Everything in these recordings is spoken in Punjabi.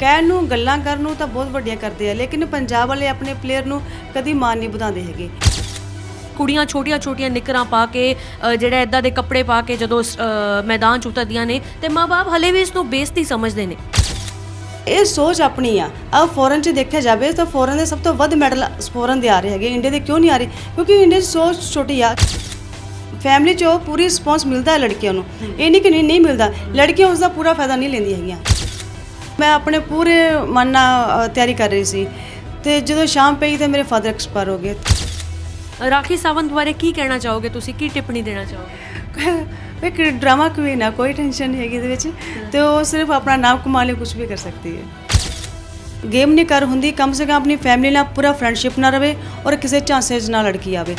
ਕਹਿਣ ਨੂੰ ਗੱਲਾਂ ਕਰਨ ਨੂੰ ਤਾਂ ਬਹੁਤ ਵੱਡੀਆਂ ਕਰਦੇ ਆ ਲੇਕਿਨ ਪੰਜਾਬ ਵਾਲੇ ਆਪਣੇ ਪਲੇਅਰ ਨੂੰ ਕਦੀ ਮਾਨ ਨਹੀਂ ਵਧਾਉਂਦੇ ਹੈਗੇ। ਕੁੜੀਆਂ ਛੋਟੀਆਂ-ਛੋਟੀਆਂ ਨਿਕਰਾਂ ਪਾ ਕੇ ਜਿਹੜਾ ਇਦਾਂ ਦੇ ਕੱਪੜੇ ਪਾ ਕੇ ਜਦੋਂ ਮੈਦਾਨ ਚ ਉਤਰਦੀਆਂ ਨੇ ਤੇ ਮਾਪੇ ਹਲੇ ਵੀ ਇਸ ਨੂੰ ਬੇਇੱਜ਼ਤੀ ਸਮਝਦੇ ਨੇ। ਇਹ ਸੋਚ ਆਪਣੀ ਆ। ਆ ਫੋਰਨ 'ਚ ਦੇਖਿਆ ਜਾਵੇ ਤਾਂ ਫੋਰਨ ਦੇ ਸਭ ਤੋਂ ਵੱਧ ਮੈਡਲ ਫੋਰਨ ਦੇ ਆ ਰਹੇ ਹੈਗੇ ਇੰਡੀਆ ਦੇ ਕਿਉਂ ਨਹੀਂ ਆ ਰਹੇ? ਕਿਉਂਕਿ ਇੰਡੀਆ 'ਚ ਸੋਚ ਛੋਟੀ ਆ। ਫੈਮਿਲੀ 'ਚ ਪੂਰੀ ਰਿਸਪੌਂਸ ਮਿਲਦਾ ਹੈ ਲੜਕੀਆਂ ਨੂੰ। ਇਹ ਨਹੀਂ ਕਿ ਨਹੀਂ ਨਹੀਂ ਮਿਲਦਾ। ਲੜਕੀਆਂ ਉਸ ਦਾ ਪੂਰਾ ਫਾਇਦਾ ਨਹੀਂ ਲੈਂਦੀਆਂ ਹੈਗੀਆਂ। ਮੈਂ ਆਪਣੇ ਪੂਰੇ ਮਨ ਨਾਲ ਤਿਆਰੀ ਕਰ ਰਹੀ ਸੀ। ਤੇ ਜਦੋਂ ਸ਼ਾਮ ਪਈ ਤੇ ਮੇਰੇ ਫਾਦਰ ਐਕਸਪਾਇਰ ਹੋ ਗਏ। ਰਾਖੀ ਸਾਵੰਤ ਬਾਰੇ ਕੀ ਕਹਿਣਾ ਚਾਹੋਗੇ ਤੁਸੀਂ? ਕੀ ਟਿੱਪਣੀ ਦੇਣਾ ਚਾਹੋਗੇ? ਇੱਕ ਡਰਾਮਾ ਕੁਈਨ ਆ ਕੋਈ ਟੈਨਸ਼ਨ ਨਹੀਂ ਹੈਗੀ ਇਹਦੇ ਵਿੱਚ। ਤੇ ਉਹ ਸਿਰਫ ਆਪਣਾ ਨਾਮ ਕਮਾ ਲਈ ਕੁਝ ਵੀ ਕਰ ਸਕਦੀ ਹੈ। ਗੇਮ ਨਹੀਂ ਕਰ ਹੁੰਦੀ ਕਮ ਸੇ ਕਮ ਆਪਣੀ ਫੈਮਿਲੀ ਨਾਲ ਪੂਰਾ ਫਰੈਂਡਸ਼ਿਪ ਨਾ ਰਵੇ ਔਰ ਕਿਸੇ ਝਾਂਸੇ 'ਚ ਨਾ ਲੜਕੀ ਆਵੇ।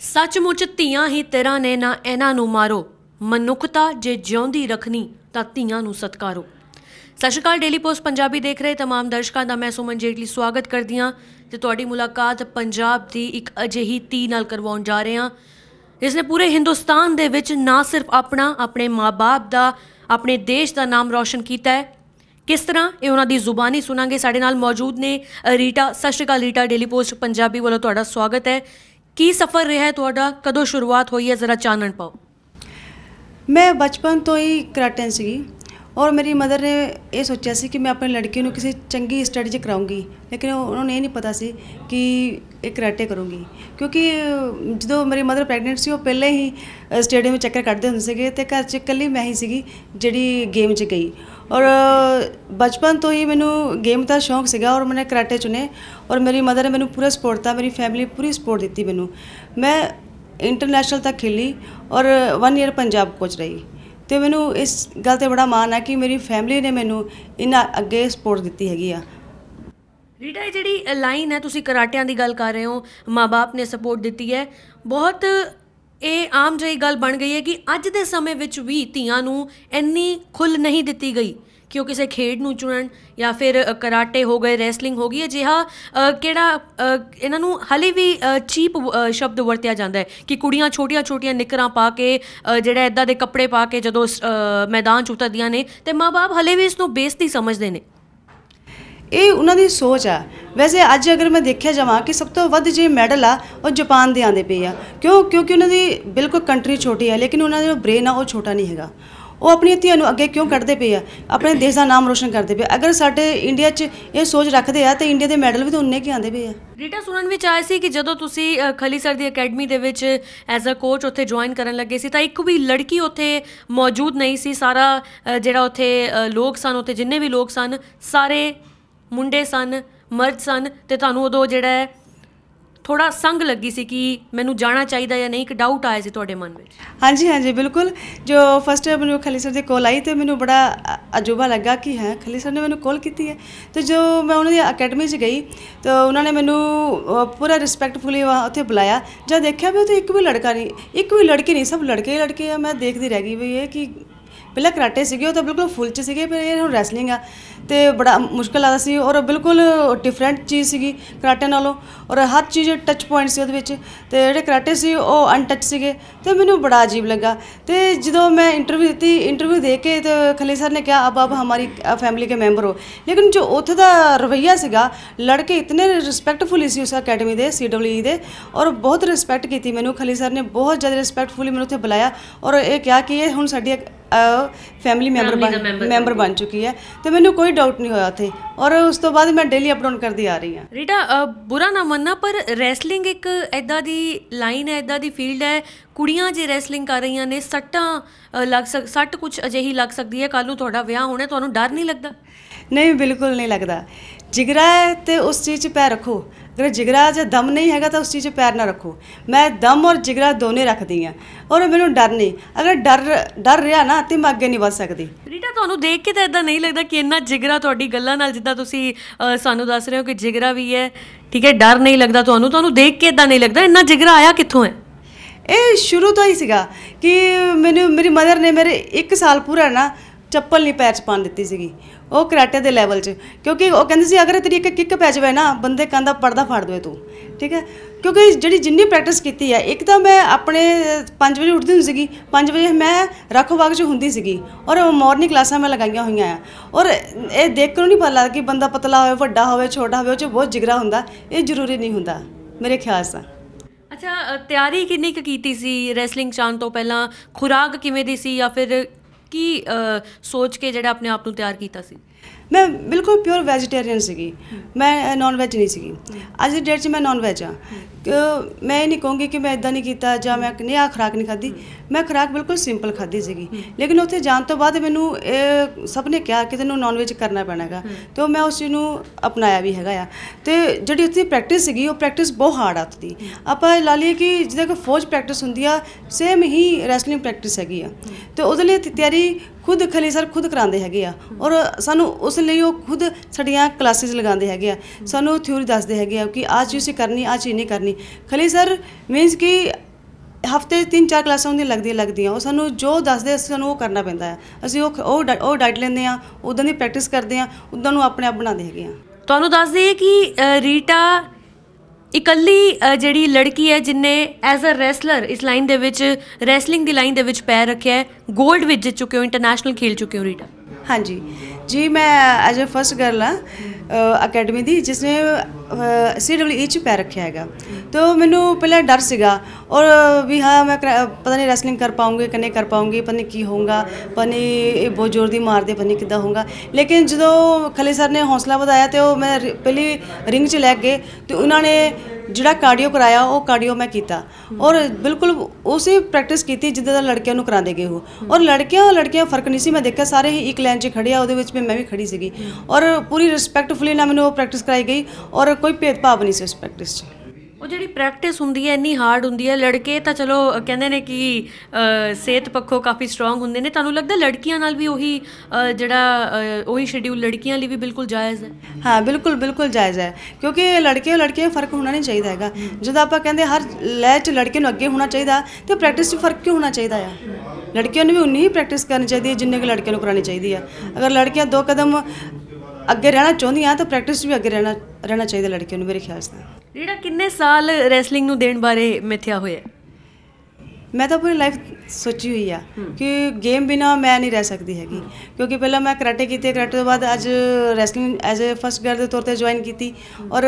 ਸੱਚਮੁੱਚ ਧੀਆਂ ਹੀ ਤੇਰਾ ਨੇ ਨਾ ਇਹਨਾਂ ਨੂੰ ਮਾਰੋ। ਮਨੁੱਖਤਾ ਜੇ ਜਿਉਂਦੀ ਰੱਖਣੀ ਤਾਂ ਧੀਆਂ ਨੂੰ ਸਤਕਾਰੋ ਸਤਿ ਸ਼੍ਰੀ ਅਕਾਲ ਡੇਲੀ ਪੋਸਟ ਪੰਜਾਬੀ ਦੇਖ ਰਹੇ तमाम ਦਰਸ਼ਕਾਂ ਦਾ ਮੈਂ ਸੁਮਨ ਜੇਟਲੀ ਸਵਾਗਤ ਕਰਦੀ ਹਾਂ ਤੇ ਤੁਹਾਡੀ ਮੁਲਾਕਾਤ ਪੰਜਾਬ ਦੀ ਇੱਕ ਅਜਿਹੀ ਧੀ ਨਾਲ ਕਰਵਾਉਣ ਜਾ ਰਹੇ ਹਾਂ ਇਸ ਨੇ ਪੂਰੇ ਹਿੰਦੁਸਤਾਨ ਦੇ ਵਿੱਚ ਨਾ ਸਿਰਫ ਆਪਣਾ ਆਪਣੇ ਮਾਪੇ ਦਾ ਆਪਣੇ ਦੇਸ਼ ਦਾ ਨਾਮ ਰੌਸ਼ਨ ਕੀਤਾ ਹੈ ਕਿਸ ਤਰ੍ਹਾਂ ਇਹ ਉਹਨਾਂ ਦੀ ਜ਼ੁਬਾਨੀ ਸੁਣਾਂਗੇ ਸਾਡੇ ਨਾਲ ਮੌਜੂਦ ਨੇ ਅ, ਰੀਟਾ ਸਤਿ ਸ਼੍ਰੀ ਅਕਾਲ ਰੀਟਾ ਡੇਲੀ ਪੋਸਟ ਪੰਜਾਬੀ ਵੱਲੋਂ ਤੁਹਾਡਾ ਸਵਾਗਤ ਹੈ ਕੀ ਸਫ਼ਰ ਰਿਹਾ ਹੈ ਤੁਹਾਡਾ ਕਦੋਂ ਸ਼ੁਰੂਆਤ ਹੋਈ ਹੈ ਜ਼ਰਾ ਚਾਨਣ ਪਾਓ ਮੈਂ ਬਚਪਨ ਤੋਂ ਹੀ ਕਰਾਟਨ ਸੀਗੀ ਔਰ ਮੇਰੀ ਮਦਰ ਨੇ ਇਹ ਸੋਚਿਆ ਸੀ ਕਿ ਮੈਂ ਆਪਣੀ ਲੜਕੀ ਨੂੰ ਕਿਸੇ ਚੰਗੀ ਸਟੱਡੀ 'ਚ ਕਰਾਉਂਗੀ, ਲੇਕਿਨ ਉਹਨਾਂ ਨੂੰ ਇਹ ਨਹੀਂ ਪਤਾ ਸੀ ਕਿ ਇਹ ਕਰਾਟੇ ਕਰੂੰਗੀ। ਕਿਉਂਕਿ ਜਦੋਂ ਮੇਰੀ ਮਦਰ ਪ੍ਰੈਗਨੈਂਟ ਸੀ, ਉਹ ਪਹਿਲੇ ਹੀ ਸਟੇਡੀਅਮ ਵਿੱਚ ਚੱਕਰ ਕੱਢਦੇ ਹੁੰਦੇ ਸੀਗੇ ਤੇ ਘਰ 'ਚ ਇਕੱਲੀ ਮੈਂ ਹੀ ਸੀਗੀ, ਜਿਹੜੀ ਗੇਮ 'ਚ ਗਈ। ਔਰ ਬਚਪਨ ਤੋਂ ਹੀ ਮੈਨੂੰ ਗੇਮ ਦਾ ਸ਼ੌਂਕ ਸੀਗਾ ਔਰ ਮੈंने ਕਰਾਟੇ ਚੁਣੇ। ਔਰ ਮੇਰੀ ਮਦਰ ਨੇ ਮੈਨੂੰ ਪੂਰਾ ਸਪੋਰਟ ਦਿੱਤਾ, ਮੇਰੀ ਫੈਮਿਲੀ ਪੂਰੀ ਸਪੋਰਟ ਦਿੱਤੀ ਮੈਨੂੰ। ਮੈਂ ਇੰਟਰਨੈਸ਼ਨਲ ਤੱਕ ਖੇਲੀ ਔਰ 1 ਇਅਰ ਪੰਜਾਬ ਕੋਚ ਰਹੀ। ਤੇ ਮੈਨੂੰ ਇਸ ਗੱਲ ਤੇ ਬੜਾ ਮਾਣ ਹੈ ਕਿ ਮੇਰੀ ਫੈਮਿਲੀ ਨੇ ਮੈਨੂੰ ਇਹਨਾਂ ਅੱਗੇ ਸਪੋਰਟ ਦਿੱਤੀ ਹੈਗੀ ਆ। ਰੀਟਾ ਜਿਹੜੀ ਲਾਈਨ ਹੈ, ਤੁਸੀਂ ਕਰਾਟਿਆਂ ਦੀ ਗੱਲ ਕਰ ਰਹੇ ਹੋ ਮਾਪੇ ਨੇ ਸਪੋਰਟ ਦਿੱਤੀ ਹੈ। ਬਹੁਤ ਇਹ ਆਮ ਜਿਹੀ ਗੱਲ ਬਣ ਗਈ ਹੈ ਕਿ ਅੱਜ ਦੇ ਸਮੇਂ ਵਿੱਚ ਵੀ ਧੀਆਂ ਨੂੰ ਇੰਨੀ ਖੁੱਲ ਨਹੀਂ ਦਿੱਤੀ ਗਈ। ਕਿ ਉਹ ਕਿਸੇ ਖੇਡ ਨੂੰ ਚੁਣਨ ਜਾਂ ਫਿਰ ਕਰਾਟੇ ਹੋ ਗਏ, ਰੈਸਲਿੰਗ ਹੋ ਗਈ, ਅਜਿਹਾ ਕਿਹੜਾ ਇਹਨਾਂ ਨੂੰ ਹਲੇ ਵੀ ਚੀਪ ਸ਼ਬਦ ਵਰਤਿਆ ਜਾਂਦਾ ਹੈ ਕਿ ਕੁੜੀਆਂ ਛੋਟੀਆਂ-ਛੋਟੀਆਂ ਨਿਕਰਾਂ ਪਾ ਕੇ ਜਿਹੜਾ ਇਦਾਂ ਦੇ ਕੱਪੜੇ ਪਾ ਕੇ ਜਦੋਂ ਮੈਦਾਨ 'ਚ ਉਤਰਦੀਆਂ ਨੇ ਤੇ ਮਾਪੇ ਹਲੇ ਵੀ ਇਸ ਨੂੰ ਬੇਇੱਜ਼ਤੀ ਸਮਝਦੇ ਨੇ। ਇਹ ਉਹਨਾਂ ਦੀ ਸੋਚ ਆ। ਵੈਸੇ ਅੱਜ ਅਗਰ ਮੈਂ ਦੇਖਿਆ ਜਾਵਾਂ ਕਿ ਸਭ ਤੋਂ ਵੱਧ ਜੇ ਮੈਡਲ ਆ, ਉਹ ਜਾਪਾਨ ਦੇ ਆਂਦੇ ਪਏ ਆ। ਕਿਉਂ? ਕਿਉਂਕਿ ਉਹਨਾਂ ਦੀ ਬਿਲਕੁਲ ਕੰਟਰੀ ਛੋਟੀ ਹੈ ਲੇਕਿਨ ਉਹਨਾਂ ਦਾ ਜੋ ਬ੍ਰੇਨ ਆ, ਉਹ ਛੋਟਾ ਨਹੀਂ ਹੈਗਾ। ਉਹ ਆਪਣੀਆਂ ਧੀਆਂ ਨੂੰ ਅੱਗੇ ਕਿਉਂ ਕੱਢਦੇ ਪਏ ਆ? ਆਪਣੇ ਦੇਸ਼ ਦਾ ਨਾਮ ਰੋਸ਼ਨ ਕਰਦੇ ਪਏ ਅਗਰ ਸਾਡੇ ਇੰਡੀਆ 'ਚ ਇਹ ਸੋਚ ਰੱਖਦੇ ਆ ਤੇ ਇੰਡੀਆ ਦੇ ਮੈਡਲ ਵੀ ਤਾਂ ਉਨੇ ਕੀ ਆਉਂਦੇ ਪਏ ਆ। ਰੀਟਾ ਸੁਣਨ ਵਿੱਚ ਆਇਆ ਸੀ ਕਿ ਜਦੋਂ ਤੁਸੀਂ ਅ, ਖਲੀ ਸਰ ਦੀ ਅਕੈਡਮੀ ਦੇ ਵਿੱਚ ਐਜ਼ ਅ ਕੋਚ ਉੱਥੇ ਜੁਆਇਨ ਕਰਨ ਲੱਗੇ ਸੀ ਤਾਂ ਇੱਕ ਵੀ ਲੜਕੀ ਉੱਥੇ ਮੌਜੂਦ ਨਹੀਂ ਸੀ। ਸਾਰਾ ਜਿਹੜਾ ਉੱਥੇ ਲੋਕ ਸਨ ਉੱਥੇ ਜਿੰਨੇ ਵੀ ਲੋਕ ਸਨ ਸਾਰੇ ਮੁੰਡੇ ਸਨ ਮਰਦ ਸਨ ਤੇ ਤੁਹਾਨੂੰ ਉਦੋਂ ਜਿਹੜਾ ਥੋੜਾ ਸੰਗ ਲੱਗੀ ਸੀ ਕਿ ਮੈਨੂੰ ਜਾਣਾ ਚਾਹੀਦਾ ਜਾਂ ਨਹੀਂ, ਇੱਕ ਡਾਊਟ ਆਇਆ ਸੀ ਤੁਹਾਡੇ ਮਨ ਵਿੱਚ। ਹਾਂਜੀ ਹਾਂਜੀ, ਬਿਲਕੁਲ। ਜੋ ਫਸਟ ਮੈਨੂੰ ਖਲੀ ਸਰ ਦੇ ਕੋਲ ਆਈ ਤੇ ਮੈਨੂੰ ਬੜਾ ਅਜੂਬਾ ਲੱਗਾ ਕਿ ਹੈ, ਖਲੀ ਸਰ ਨੇ ਮੈਨੂੰ ਕਾਲ ਕੀਤੀ ਹੈ। ਤੇ ਜੋ ਮੈਂ ਉਹਨਾਂ ਦੀ ਅਕੈਡਮੀ 'ਚ ਗਈ, ਤਾਂ ਉਹਨਾਂ ਨੇ ਮੈਨੂੰ ਪੂਰਾ ਰਿਸਪੈਕਟਫੁਲੀ ਉੱਥੇ ਬੁਲਾਇਆ। ਜਦ ਦੇਖਿਆ ਵੀ ਉੱਥੇ ਇੱਕ ਵੀ ਲੜਕਾ ਨਹੀਂ, ਇੱਕ ਵੀ ਲੜਕੀ ਨਹੀਂ, ਸਭ ਲੜਕੇ ਹੀ ਲੜਕੇ ਆ। ਮੈਂ ਦੇਖਦੀ ਰਹਿ ਗਈ ਵੀ ਇਹ ਕਿ ਪਹਿਲਾਂ ਕਰਾਟੇ ਸੀਗੇ, ਉਹ ਤਾਂ ਬਿਲਕੁਲ ਫੁੱਲ ਚ ਸੀਗੇ ਪਰ ਇਹ ਹੁਣ ਰੈਸਲਿੰਗ ਆ। ਤੇ ਬੜਾ ਮੁਸ਼ਕਲ ਆਦਾ ਸੀ ਔਰ ਬਿਲਕੁਲ ਡਿਫਰੈਂਟ ਚੀਜ਼ ਸੀਗੀ ਕਰਾਟੇ ਨਾਲੋਂ ਔਰ ਹਰ ਚੀਜ਼ ਟੱਚ ਪੁਆਇੰਟ ਸੀ ਉਹਦੇ ਵਿੱਚ। ਤੇ ਜਿਹੜੇ ਕਰਾਟੇ ਸੀ, ਉਹ ਅਨਟੱਚ ਸੀਗੇ ਤੇ ਮੈਨੂੰ ਬੜਾ ਅਜੀਬ ਲੱਗਾ। ਤੇ ਜਦੋਂ ਮੈਂ ਇੰਟਰਵਿਊ ਦਿੱਤੀ ਇੰਟਰਵਿਊ ਦੇ ਕੇ ਤੇ ਖਲੀ ਸਰ ਨੇ ਕਿਹਾ ਅਬ ਆਪ ਹਮਾਰੀ ਫੈਮਿਲੀ ਕੇ ਮੈਂਬਰ ਹੋ। ਲੇਕਿਨ ਜੋ ਉੱਥੇ ਦਾ ਰਵਈਆ ਸੀਗਾ, ਲੜਕੇ ਇਤਨੇ ਰਿਸਪੈਕਟਫੁਲੀ ਸੀ ਉਸ ਅਕੈਡਮੀ ਦੇ ਸੀਡਬਲਯੂ ਦੇ ਔਰ ਬਹੁਤ ਰਿਸਪੈਕਟ ਕੀਤੀ ਮੈਨੂੰ। ਖਲੀ ਸਰ ਨੇ ਬਹੁਤ ਜ਼ਿਆਦਾ ਰਿਸਪੈਕਟਫੁਲੀ ਮੈਨੂੰ ਉੱਥੇ ਬੁਲਾਇਆ ਔਰ ਇਹ ਕਿਹਾ ਕਿ ਇਹ ਹੁਣ ਸਾਡੀ ਫੈਮਿਲੀ ਮੈਂਬਰ ਮੈਂਬਰ ਬਣ ਚੁੱਕੀ ਹੈ ਤੇ ਮੈਨੂੰ ਕੋਈ ਡਾਊਟ ਨਹੀਂ ਹੋਇਆ ਉੱਥੇ। ਔਰ ਉਸ ਤੋਂ ਬਾਅਦ ਮੈਂ ਡੇਲੀ ਅਪਡਾਊਨ ਕਰਦੀ ਆ ਰਹੀ ਹਾਂ। ਰੀਟਾ ਬੁਰਾ ਨਾ ਮੰਨਣਾ ਪਰ ਰੈਸਲਿੰਗ ਇੱਕ ਐਦਾਂ ਦੀ ਲਾਈਨ ਹੈ ਐਦਾਂ ਦੀ ਫੀਲਡ ਹੈ। ਕੁੜੀਆਂ ਜੇ ਰੈਸਲਿੰਗ ਕਰ ਰਹੀਆਂ ਨੇ ਸੱਟਾਂ ਲੱਗ ਸਕ ਸੱਟ ਕੁਝ ਅਜਿਹੀ ਲੱਗ ਸਕਦੀ ਹੈ। ਕੱਲ ਨੂੰ ਤੁਹਾਡਾ ਵਿਆਹ ਹੋਣਾ ਤੁਹਾਨੂੰ ਡਰ ਨਹੀਂ ਲੱਗਦਾ? ਨਹੀਂ ਬਿਲਕੁਲ ਨਹੀਂ ਲੱਗਦਾ। ਜਿਗਰਾ ਹੈ ਤੇ ਉਸ ਚੀਜ਼ 'ਚ ਪੈਰ ਰੱਖੋ। ਅਗਰ ਜਿਗਰਾ ਜਾਂ ਦਮ ਨਹੀਂ ਹੈਗਾ ਤਾਂ ਉਸ ਚੀਜ਼ 'ਚ ਪੈਰ ਨਾ ਰੱਖੋ। ਮੈਂ ਦਮ ਔਰ ਜਿਗਰਾ ਦੋਨੇ ਰੱਖਦੀ ਹਾਂ। ਔਰ ਮੈਨੂੰ ਡਰ ਨਹੀਂ। ਅਗਰ ਡਰ ਡਰ ਰਿਹਾ ਨਾ ਤੇ ਮੈਂ ਅੱਗੇ ਨਹੀਂ ਵਧ ਸਕਦੀ। ਰੀਟਾ ਤੁਹਾਨੂੰ ਦੇਖ ਕੇ ਤਾਂ ਇਦਾਂ ਨਹੀਂ ਲੱਗਦਾ ਕਿ ਇੰਨਾ ਜਿਗਰਾ ਤੁਹਾਡੀ ਗੱਲਾਂ ਨਾਲ ਜਿੱਦਾਂ ਤੁਸੀਂ ਸਾਨੂੰ ਦੱਸ ਰਹੇ ਹੋ ਕਿ ਜਿਗਰਾ ਵੀ ਹੈ ਠੀਕ ਹੈ ਡਰ ਨਹੀਂ ਲੱਗਦਾ ਤੁਹਾਨੂੰ? ਤੁਹਾਨੂੰ ਦੇਖ ਕੇ ਇਦਾਂ ਨਹੀਂ ਲੱਗਦਾ? ਇੰਨਾ ਜਿਗਰਾ ਆਇਆ ਕਿੱਥੋਂ ਹੈ? ਇਹ ਸ਼ੁਰੂ ਤੋਂ ਹੀ ਸੀਗਾ ਕਿ ਮੈਨੂੰ ਮੇਰੀ ਮਦਰ ਨੇ ਮੇਰੇ 1 ਸਾਲ ਪੂਰਾ ਨਾ ਚੱਪਲ ਨਹੀਂ ਪੈਰ 'ਚ ਪਾਣ ਦਿੱਤੀ ਸੀਗੀ। ਉਹ ਕਰਾਟੇ ਦੇ ਲੈਵਲ 'ਚ। ਕਿਉਂਕਿ ਉਹ ਕਹਿੰਦੇ ਸੀ, ਅਗਰ ਤੇਰੀ ਇੱਕ ਕਿੱਕ ਪੈ ਜਾਵੇ ਨਾ, ਬੰਦੇ ਕਹਿੰਦਾ ਪਰਦਾ ਫਾੜ ਦੇਵੇ ਤੂੰ। ਠੀਕ ਹੈ? ਕਿਉਂਕਿ ਜਿਹੜੀ ਜਿੰਨੀ ਪ੍ਰੈਕਟਿਸ ਕੀਤੀ ਹੈ, ਇੱਕ ਤਾਂ ਮੈਂ ਆਪਣੇ 5 ਵਜੇ ਉੱਠਦੀ ਹੁੰਦੀ ਸੀਗੀ 5 ਵਜੇ ਮੈਂ ਰੱਖੋ ਬਾਗ 'ਚ ਹੁੰਦੀ ਸੀਗੀ। ਔਰ ਮਾਰਨਿੰਗ ਕਲਾਸਾਂ ਮੈਂ ਲਗਾਈਆਂ ਹੋਈਆਂ ਆ। ਔਰ ਇਹ ਦੇਖ ਕੇ ਨਹੀਂ ਪਤਾ ਲੱਗਦਾ ਕਿ ਬੰਦਾ ਪਤਲਾ ਹੋਵੇ, ਵੱਡਾ ਹੋਵੇ, ਛੋਟਾ ਹੋਵੇ, ਉਹ 'ਚ ਬਹੁਤ ਜਿਗਰਾ ਹੁੰਦਾ। ਇਹ ਜ਼ਰੂਰੀ ਨਹੀਂ ਹੁੰਦਾ, ਮੇਰੇ ਖਿਆਲ ਨਾਲ ਅੱਛਾ ਤਿਆਰੀ ਕਿੰਨੀ ਕੁ ਕੀਤੀ ਸੀ? ਰੈਸਲਿੰਗ ਚਾਨ ਤੋਂ ਪਹਿਲਾਂ ਖੁਰਾਕ ਕਿਵੇਂ ਦੀ ਸੀ ਜਾਂ ਫਿਰ ਕੀ ਸੋਚ ਕੇ ਜਿਹੜਾ ਆਪਣੇ ਆਪ ਨੂੰ ਤਿਆਰ ਕੀਤਾ ਸੀ? ਮੈਂ ਬਿਲਕੁਲ ਪਿਓਰ ਵੈਜੀਟੇਰੀਅਨ ਸੀਗੀ। ਮੈਂ ਨਾਨ ਵੈਜ ਨਹੀਂ ਸੀਗੀ। ਅੱਜ ਦੀ ਡੇਟ 'ਚ ਮੈਂ ਨਾਨ ਵੈਜ ਆ ਕਿ ਮੈਂ ਇਹ ਨਹੀਂ ਕਹੂੰਗੀ ਕਿ ਮੈਂ ਇਦਾਂ ਨਹੀਂ ਕੀਤਾ ਜਾਂ ਮੈਂ ਨਹੀਂ, ਆਹ ਖੁਰਾਕ ਨਹੀਂ ਖਾਧੀ। ਮੈਂ ਖੁਰਾਕ ਬਿਲਕੁਲ ਸਿੰਪਲ ਖਾਧੀ ਸੀਗੀ। ਲੇਕਿਨ ਉੱਥੇ ਜਾਣ ਤੋਂ ਬਾਅਦ ਮੈਨੂੰ ਇਹ ਸਭ ਨੇ ਕਿਹਾ ਕਿ ਤੈਨੂੰ ਨਾਨ ਵੈਜ ਕਰਨਾ ਪੈਣਾ ਹੈਗਾ। ਤੇ ਉਹ ਮੈਂ ਉਸ ਚੀਜ਼ ਨੂੰ ਅਪਣਾਇਆ ਵੀ ਹੈਗਾ ਆ। ਤੇ ਜਿਹੜੀ ਉੱਥੇ ਪ੍ਰੈਕਟਿਸ ਸੀਗੀ, ਉਹ ਪ੍ਰੈਕਟਿਸ ਬਹੁਤ ਹਾਰਡ ਆ ਉੱਥੇ ਦੀ। ਆਪਾਂ ਲਾ ਲਈਏ ਕਿ ਜਿੱਦਾਂ ਕਿ ਫੌਜ ਪ੍ਰੈਕਟਿਸ ਹੁੰਦੀ ਆ ਸੇਮ ਹੀ ਰੈਸਲਿੰਗ ਪ੍ਰੈਕਟਿਸ ਹੈਗੀ ਆ। ਤੇ ਉਹਦੇ ਲਈ ਤਿਆਰੀ ਖੁਦ ਖਲੀ ਸਰ ਖੁਦ ਕਰਾਉਂਦੇ ਹੈਗੇ ਆ। ਔਰ ਸਾਨੂੰ ਉਸ ਲਈ ਉਹ ਖੁਦ ਸਾਡੀਆਂ ਕਲਾਸਿਸ ਲਗਾਉਂਦੇ ਹੈਗੇ ਆ। ਸਾਨੂੰ ਥਿਊਰੀ ਦੱਸਦੇ ਹੈਗੇ ਆ ਕਿ ਆਹ ਚੀਜ਼ ਕਰਨੀ ਆਹ ਚੀਜ਼ ਨਹੀਂ ਕਰਨੀ। ਖਲੀ ਸਰ ਮੀਨਸ ਕਿ ਹਫ਼ਤੇ ਤਿੰਨ ਚਾਰ ਕਲਾਸਾਂ ਹੁੰਦੀਆਂ ਲੱਗਦੀਆਂ ਲੱਗਦੀਆਂ। ਉਹ ਸਾਨੂੰ ਜੋ ਦੱਸਦੇ ਅਸੀਂ ਸਾਨੂੰ ਉਹ ਕਰਨਾ ਪੈਂਦਾ ਹੈ ਅਸੀਂ ਉਹ ਉਹ ਉਹ ਡਾਈਟ ਲੈਂਦੇ ਆ ਉਦਾਂ ਦੀ ਪ੍ਰੈਕਟਿਸ ਕਰਦੇ ਆ ਉਦਾਂ ਨੂੰ ਆਪਣੇ ਆਪ ਬਣਾਉਂਦੇ ਹੈਗੇ ਆ। ਤੁਹਾਨੂੰ ਦੱਸ ਦਈਏ ਕਿ ਅ, ਰੀਟਾ ਇਕੱਲੀ ਅ, ਜਿਹੜੀ ਲੜਕੀ ਹੈ ਜਿਨੇ ਐਜ਼ ਅ ਰੈਸਲਰ ਇਸ ਲਾਈਨ ਦੇ ਵਿੱਚ ਰੈਸਲਿੰਗ ਦੀ ਲਾਈਨ ਦੇ ਵਿੱਚ ਪੈਰ ਰੱਖਿਆ ਹੈ 골ਡ ਵਿੱਚ ਜਿੱਤ ਚੁੱਕੇ ਹੋ ਇੰਟਰਨੈਸ਼ਨਲ ਖੇਲ ਚੁੱਕੇ ਹੋ ਰੀਟਾ। ਹਾਂਜੀ। ਜੀ, ਮੈਂ ਐਜ ਅ ਫਸਟ ਗਰਲ ਆ ਅਕੈਡਮੀ ਦੀ ਜਿਸ ਨੇ ਸੀ ਡਬਲਯੂ ਚ ਪੈ ਰੱਖਿਆ ਹੈਗਾ। ਤੋ ਮੈਨੂੰ ਪਹਿਲਾਂ ਡਰ ਸੀਗਾ ਔਰ ਵੀ ਹਾਂ, ਮੈਂ ਕਰਾ- ਪਤਾ ਨਹੀਂ ਰੈਸਲਿੰਗ ਕਰ ਪਾਉਂਗੀ ਕਿ ਨਹੀਂ ਕਰ ਪਾਉਂਗੀ ਪਤਾ ਨਹੀਂ ਕੀ ਹੋਊਗਾ, ਪਤਾ ਨਹੀਂ ਇਹ ਬਹੁਤ ਜ਼ੋਰ ਦੀ ਮਾਰਦੇ ਪਤਾ ਨਹੀਂ ਕਿੱਦਾਂ ਹੋਊਗਾ। ਲੇਕਿਨ ਜਦੋਂ ਖਲੇ ਸਰ ਨੇ ਹੌਸਲਾ ਵਧਾਇਆ ਤੇ ਉਹ ਮੈਂ ਰ- ਪਹਿਲੀ ਰਿੰਗ 'ਚ ਲੈ ਕੇ ਤੇ ਉਹਨਾਂ ਨੇ ਜਿਹੜਾ ਕਾਰਡੀਓ ਕਰਾਇਆ, ਉਹ ਕਾਰਡੀਓ ਮੈਂ ਕੀਤਾ। ਔਰ ਬਿਲਕੁਲ ਉਸੇ ਪ੍ਰੈਕਟਿਸ ਕੀਤੀ ਜਿੱਦਾਂ ਦਾ ਲੜਕਿਆਂ ਨੂੰ ਕਰਾਉਂਦੇ ਗਏ ਉਹ। ਔਰ ਲੜਕਿਆਂ, ਲੜਕੀਆਂ ਫ਼ਰਕ ਨਹੀਂ ਸੀ, ਮੈਂ ਦੇਖਿਆ ਸਾਰੇ ਹੀ ਇੱਕ ਲਾਈਨ 'ਚ ਖੜੇ ਆ, ਉਹਦੇ ਵਿੱਚ ਵੀ ਮੈਂ ਵੀ ਖੜੀ ਸੀਗੀ। ਔਰ ਪੂਰੀ ਰਿਸਪੈਕਟਫੁਲੀ ਨਾਲ ਮੈਨੂੰ ਉਹ ਪ੍ਰੈਕਟਿਸ ਕਰਾਈ ਗਈ। ਔਰ ਕੋਈ ਭੇਦਭਾਵ ਨਹੀਂ ਸੀ ਉਸ ਪ੍ਰੈਕਟਿਸ 'ਚ। ਉਹ ਜਿਹੜੀ ਪ੍ਰੈਕਟਿਸ ਹੁੰਦੀ ਹੈ, ਇੰਨੀ ਹਾਰਡ ਹੁੰਦੀ ਹੈ, ਲੜਕੇ ਤਾਂ ਚਲੋ ਕਹਿੰਦੇ ਨੇ ਕਿ ਸਿਹਤ ਪੱਖੋਂ ਕਾਫੀ ਸਟਰੋਂਗ ਹੁੰਦੇ ਨੇ, ਤੁਹਾਨੂੰ ਲੱਗਦਾ ਲੜਕੀਆਂ ਨਾਲ ਵੀ ਉਹੀ ਜਿਹੜਾ ਉਹੀ ਸ਼ਡਿਊਲ ਲੜਕੀਆਂ ਲਈ ਵੀ ਬਿਲਕੁਲ ਜਾਇਜ਼ ਹੈ? ਹਾਂ, ਬਿਲਕੁਲ ਬਿਲਕੁਲ ਜਾਇਜ਼ ਹੈ। ਕਿਉਂਕਿ ਲੜਕੇ ਲੜਕੀਆਂ ਫ਼ਰਕ ਹੋਣਾ ਨਹੀਂ ਚਾਹੀਦਾ ਹੈਗਾ। ਜਦੋਂ ਆਪਾਂ ਕਹਿੰਦੇ ਹਰ ਲੈ 'ਚ ਲੜਕੇ ਨੂੰ ਅੱਗੇ ਹੋਣਾ ਚਾਹੀਦਾ, ਤੇ ਪ੍ਰੈਕਟਿਸ 'ਚ ਫ਼ਰਕ ਕਿਉਂ ਹੋਣਾ ਚਾਹੀਦਾ ਆ? ਲੜਕੀਆਂ ਨੂੰ ਵੀ ਉਨੀ ਹੀ ਪ੍ਰੈਕਟਿਸ ਕਰਨੀ ਚਾਹੀਦੀ ਹੈ ਜਿੰਨੇ ਕਿ ਲੜਕੀਆਂ ਨੂੰ ਕਰਾਉਣੀ ਚਾਹੀਦੀ ਹੈ। ਅਗਰ ਲੜਕੀਆਂ ਦੋ ਕਦਮ ਅੱਗੇ ਰਹਿਣਾ ਚਾਹੁੰਦੀਆਂ ਤਾਂ ਪ੍ਰੈਕਟਿਸ ਵੀ ਅੱਗੇ ਰਹਿਣਾ ਰਹਿਣਾ ਚਾਹੀਦਾ ਲੜਕੀਆਂ ਨੂੰ ਮੇਰੇ ਖਿਆਲ ਨਾਲ ਜਿਹੜਾ ਕਿੰਨੇ ਸਾਲ ਰੈਸਲਿੰਗ ਨੂੰ ਦੇਣ ਬਾਰੇ ਮਿੱਥਿਆ ਹੋਇਆ? ਮੈਂ ਤਾਂ ਪੂਰੀ ਲਾਈਫ ਸੋਚੀ ਹੋਈ ਆ ਕਿ ਗੇਮ ਬਿਨਾ ਮੈਂ ਨਹੀਂ ਰਹਿ ਸਕਦੀ ਹੈਗੀ। ਕਿਉਂਕਿ ਪਹਿਲਾਂ ਮੈਂ ਕਰਾਟੇ ਕੀਤੇ ਕਰਾਟੇ ਤੋਂ ਬਾਅਦ ਅੱਜ wrestling as a first girl ਦੇ ਤੌਰ ਤੇ ਜੁਆਇਨ ਕੀਤੀ। ਔਰ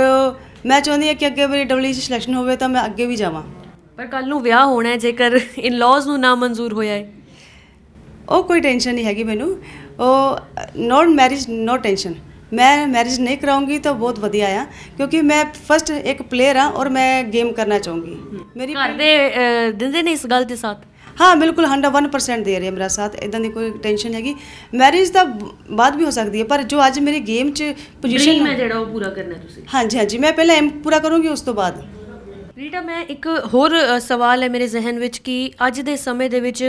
ਮੈਂ ਚਾਹੁੰਦੀ ਹਾਂ ਕਿ ਅੱਗੇ ਮੇਰੀ ਡਬਲਯੂ ਸਿਲੈਕਸ਼ਨ ਹੋਵੇ ਤਾਂ ਮੈਂ ਅੱਗੇ ਵੀ ਜਾਵਾਂ। ਪਰ ਕੱਲ ਨੂੰ ਵਿਆਹ ਹੋਣਾ ਹੈ ਜੇਕਰ ਇਨ-ਲॉज ਨੂੰ ਨਾ ਮਨਜ਼ੂਰ ਹੋਇਆ ਹੈ। ਉਹ ਕੋਈ ਟੈਨਸ਼ਨ ਨਹੀਂ ਹੈਗੀ ਮੈਨੂੰ। ਉਹ ਨੋਟ ਮੈਰਿਜ ਨੋ ਟੈਨਸ਼ਨ ਮੈਂ ਮੈਰਿਜ ਨਹੀਂ ਕਰਾਉਂਗੀ ਤਾਂ ਬਹੁਤ ਵਧੀਆ ਆ ਕਿਉਂਕਿ ਮੈਂ ਫਸਟ ਇੱਕ ਪਲੇਅਰ ਆ ਔਰ ਮੈਂ ਗੇਮ ਕਰਨਾ ਚਾਹੂੰਗੀ। ਮੇਰੀ ਘਰ ਦੇ ਦਿੰਦੇ ਨੇ ਇਸ ਗੱਲ ਦੇ ਸਾਥ? ਹਾਂ ਬਿਲਕੁਲ 101% ਦੇ ਰਹੀ ਹੈ ਮੇਰਾ ਸਾਥ ਇਦਾਂ ਦੀ ਕੋਈ ਟੈਨਸ਼ਨ ਹੈਗੀ। ਮੈਰਿਜ ਤਾਂ ਬਾਅਦ ਵੀ ਹੋ ਸਕਦੀ ਹੈ ਪਰ ਜੋ ਅੱਜ ਮੇਰੀ ਗੇਮ 'ਚ ਪੋਜੀਸ਼ਨ ਹੈ ਜਿਹੜਾ ਉਹ ਪੂਰਾ ਕਰਨਾ ਤੁਸੀਂ? ਹਾਂਜੀ ਹਾਂਜੀ ਮੈਂ ਪਹਿਲਾਂ ਐਮ ਪੂਰਾ ਕਰੂੰਗੀ ਉਸ ਤੋਂ ਬਾਅਦ। ਰੀਟਾ ਮੈਂ ਇੱਕ ਹੋਰ ਸਵਾਲ ਹੈ ਮੇਰੇ ਜ਼ਿਹਨ ਵਿੱਚ ਕਿ ਅੱਜ ਦੇ ਸਮੇਂ ਦੇ ਵਿੱਚ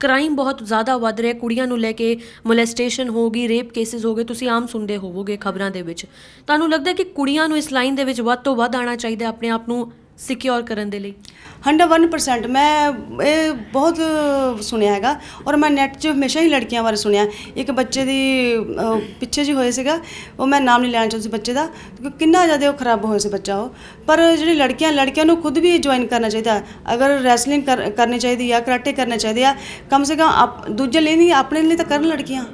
ਕ੍ਰਾਈਮ ਬਹੁਤ ਜ਼ਿਆਦਾ ਵੱਧ ਰਿਹਾ ਕੁੜੀਆਂ ਨੂੰ ਲੈ ਕੇ ਮੋਲੈਸਟੇਸ਼ਨ ਹੋ ਗਈ ਰੇਪ ਕੇਸਿਸ ਹੋ ਗਏ, ਤੁਸੀਂ ਆਮ ਸੁਣਦੇ ਹੋਵੋਗੇ ਖਬਰਾਂ ਦੇ ਵਿੱਚ। ਤੁਹਾਨੂੰ ਲੱਗਦਾ ਕਿ ਕੁੜੀਆਂ ਨੂੰ ਇਸ ਲਾਈਨ ਦੇ ਵਿੱਚ ਵੱਧ ਤੋਂ ਵੱਧ ਆਉਣਾ ਚਾਹੀਦਾ ਆਪਣੇ ਆਪ ਨੂੰ ਸਿਕਿਉਰ ਕਰਨ ਦੇ ਲਈ? 101% ਮੈਂ ਇਹ ਬਹੁਤ ਸੁਣਿਆ ਹੈਗਾ ਔਰ ਮੈਂ ਨੈਟ 'ਚ ਹਮੇਸ਼ਾ ਹੀ ਲੜਕੀਆਂ ਬਾਰੇ ਸੁਣਿਆ। ਇੱਕ ਬੱਚੇ ਦੀ ਪਿੱਛੇ ਜੀ ਹੋਏ ਸੀਗਾ। ਉਹ ਮੈਂ ਨਾਮ ਨਹੀਂ ਲੈਣਾ ਚਾਹੁੰਦੀ ਬੱਚੇ ਦਾ। ਕਿਉਂਕਿ ਕਿੰਨਾ ਜ਼ਿਆਦਾ ਉਹ ਖਰਾਬ ਹੋਇਆ ਸੀ ਬੱਚਾ ਉਹ। ਪਰ ਜਿਹੜੀ ਲੜਕੀਆਂ ਲੜਕੀਆਂ ਨੂੰ ਖੁਦ ਵੀ ਜੁਆਇਨ ਕਰਨਾ ਚਾਹੀਦਾ। ਅਗਰ ਰੈਸਲਿੰਗ ਕਰਨੀ ਚਾਹੀਦੀ ਆ ਕਰਾਟੇ ਕਰਨੇ ਚਾਹੀਦੇ ਆ ਕਮ ਸੇ ਕਮ ਦੂਜੇ ਲਈ ਨਹੀਂ ਆਪਣੇ ਲਈ ਤਾਂ ਕਰਨ ਲੜਕੀਆਂ।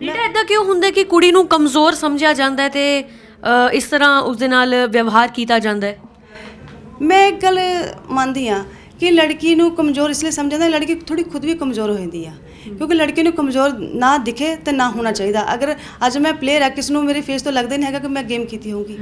ਰੀਟਾ ਇਦਾਂ ਕਿਉਂ ਹੁੰਦਾ ਕਿ ਕੁੜੀ ਨੂੰ ਕਮਜ਼ੋਰ ਸਮਝਿਆ ਜਾਂਦਾ ਤੇ ਇਸ ਤਰ੍ਹਾਂ ਉਸ ਦੇ ਨਾਲ ਵਿਵਹਾਰ ਕੀਤਾ ਜਾਂਦਾ ਹੈ? ਮੈਂ ਇੱਕ ਗੱਲ ਮੰਨਦੀ ਆ ਕਿ ਲੜਕੀ ਨੂੰ ਕਮਜ਼ੋਰ, ਇਸ ਲਈ ਸਮਝਿਆ ਜਾਂਦਾ ਲੜਕੀ ਥੋੜੀ ਖੁਦ ਵੀ ਕਮਜ਼ੋਰ ਹੋ ਜਾਂਦੀ ਆ। ਕਿਉਂਕਿ ਲੜਕੀ ਨੂੰ ਕਮਜ਼ੋਰ ਨਾ ਦਿਖੇ ਤੇ ਨਾ ਹੋਣਾ ਚਾਹੀਦਾ। ਅਗਰ ਅੱਜ ਮੈਂ ਪਲੇਅਰ ਆ ਕਿਸ ਨੂੰ ਮੇਰੇ ਫੇਸ ਤੋਂ ਲੱਗਦਾ ਨਹੀਂ ਹੈਗਾ ਕਿ ਮੈਂ ਗੇਮ ਕੀਤੀ ਹੋਊਗੀ।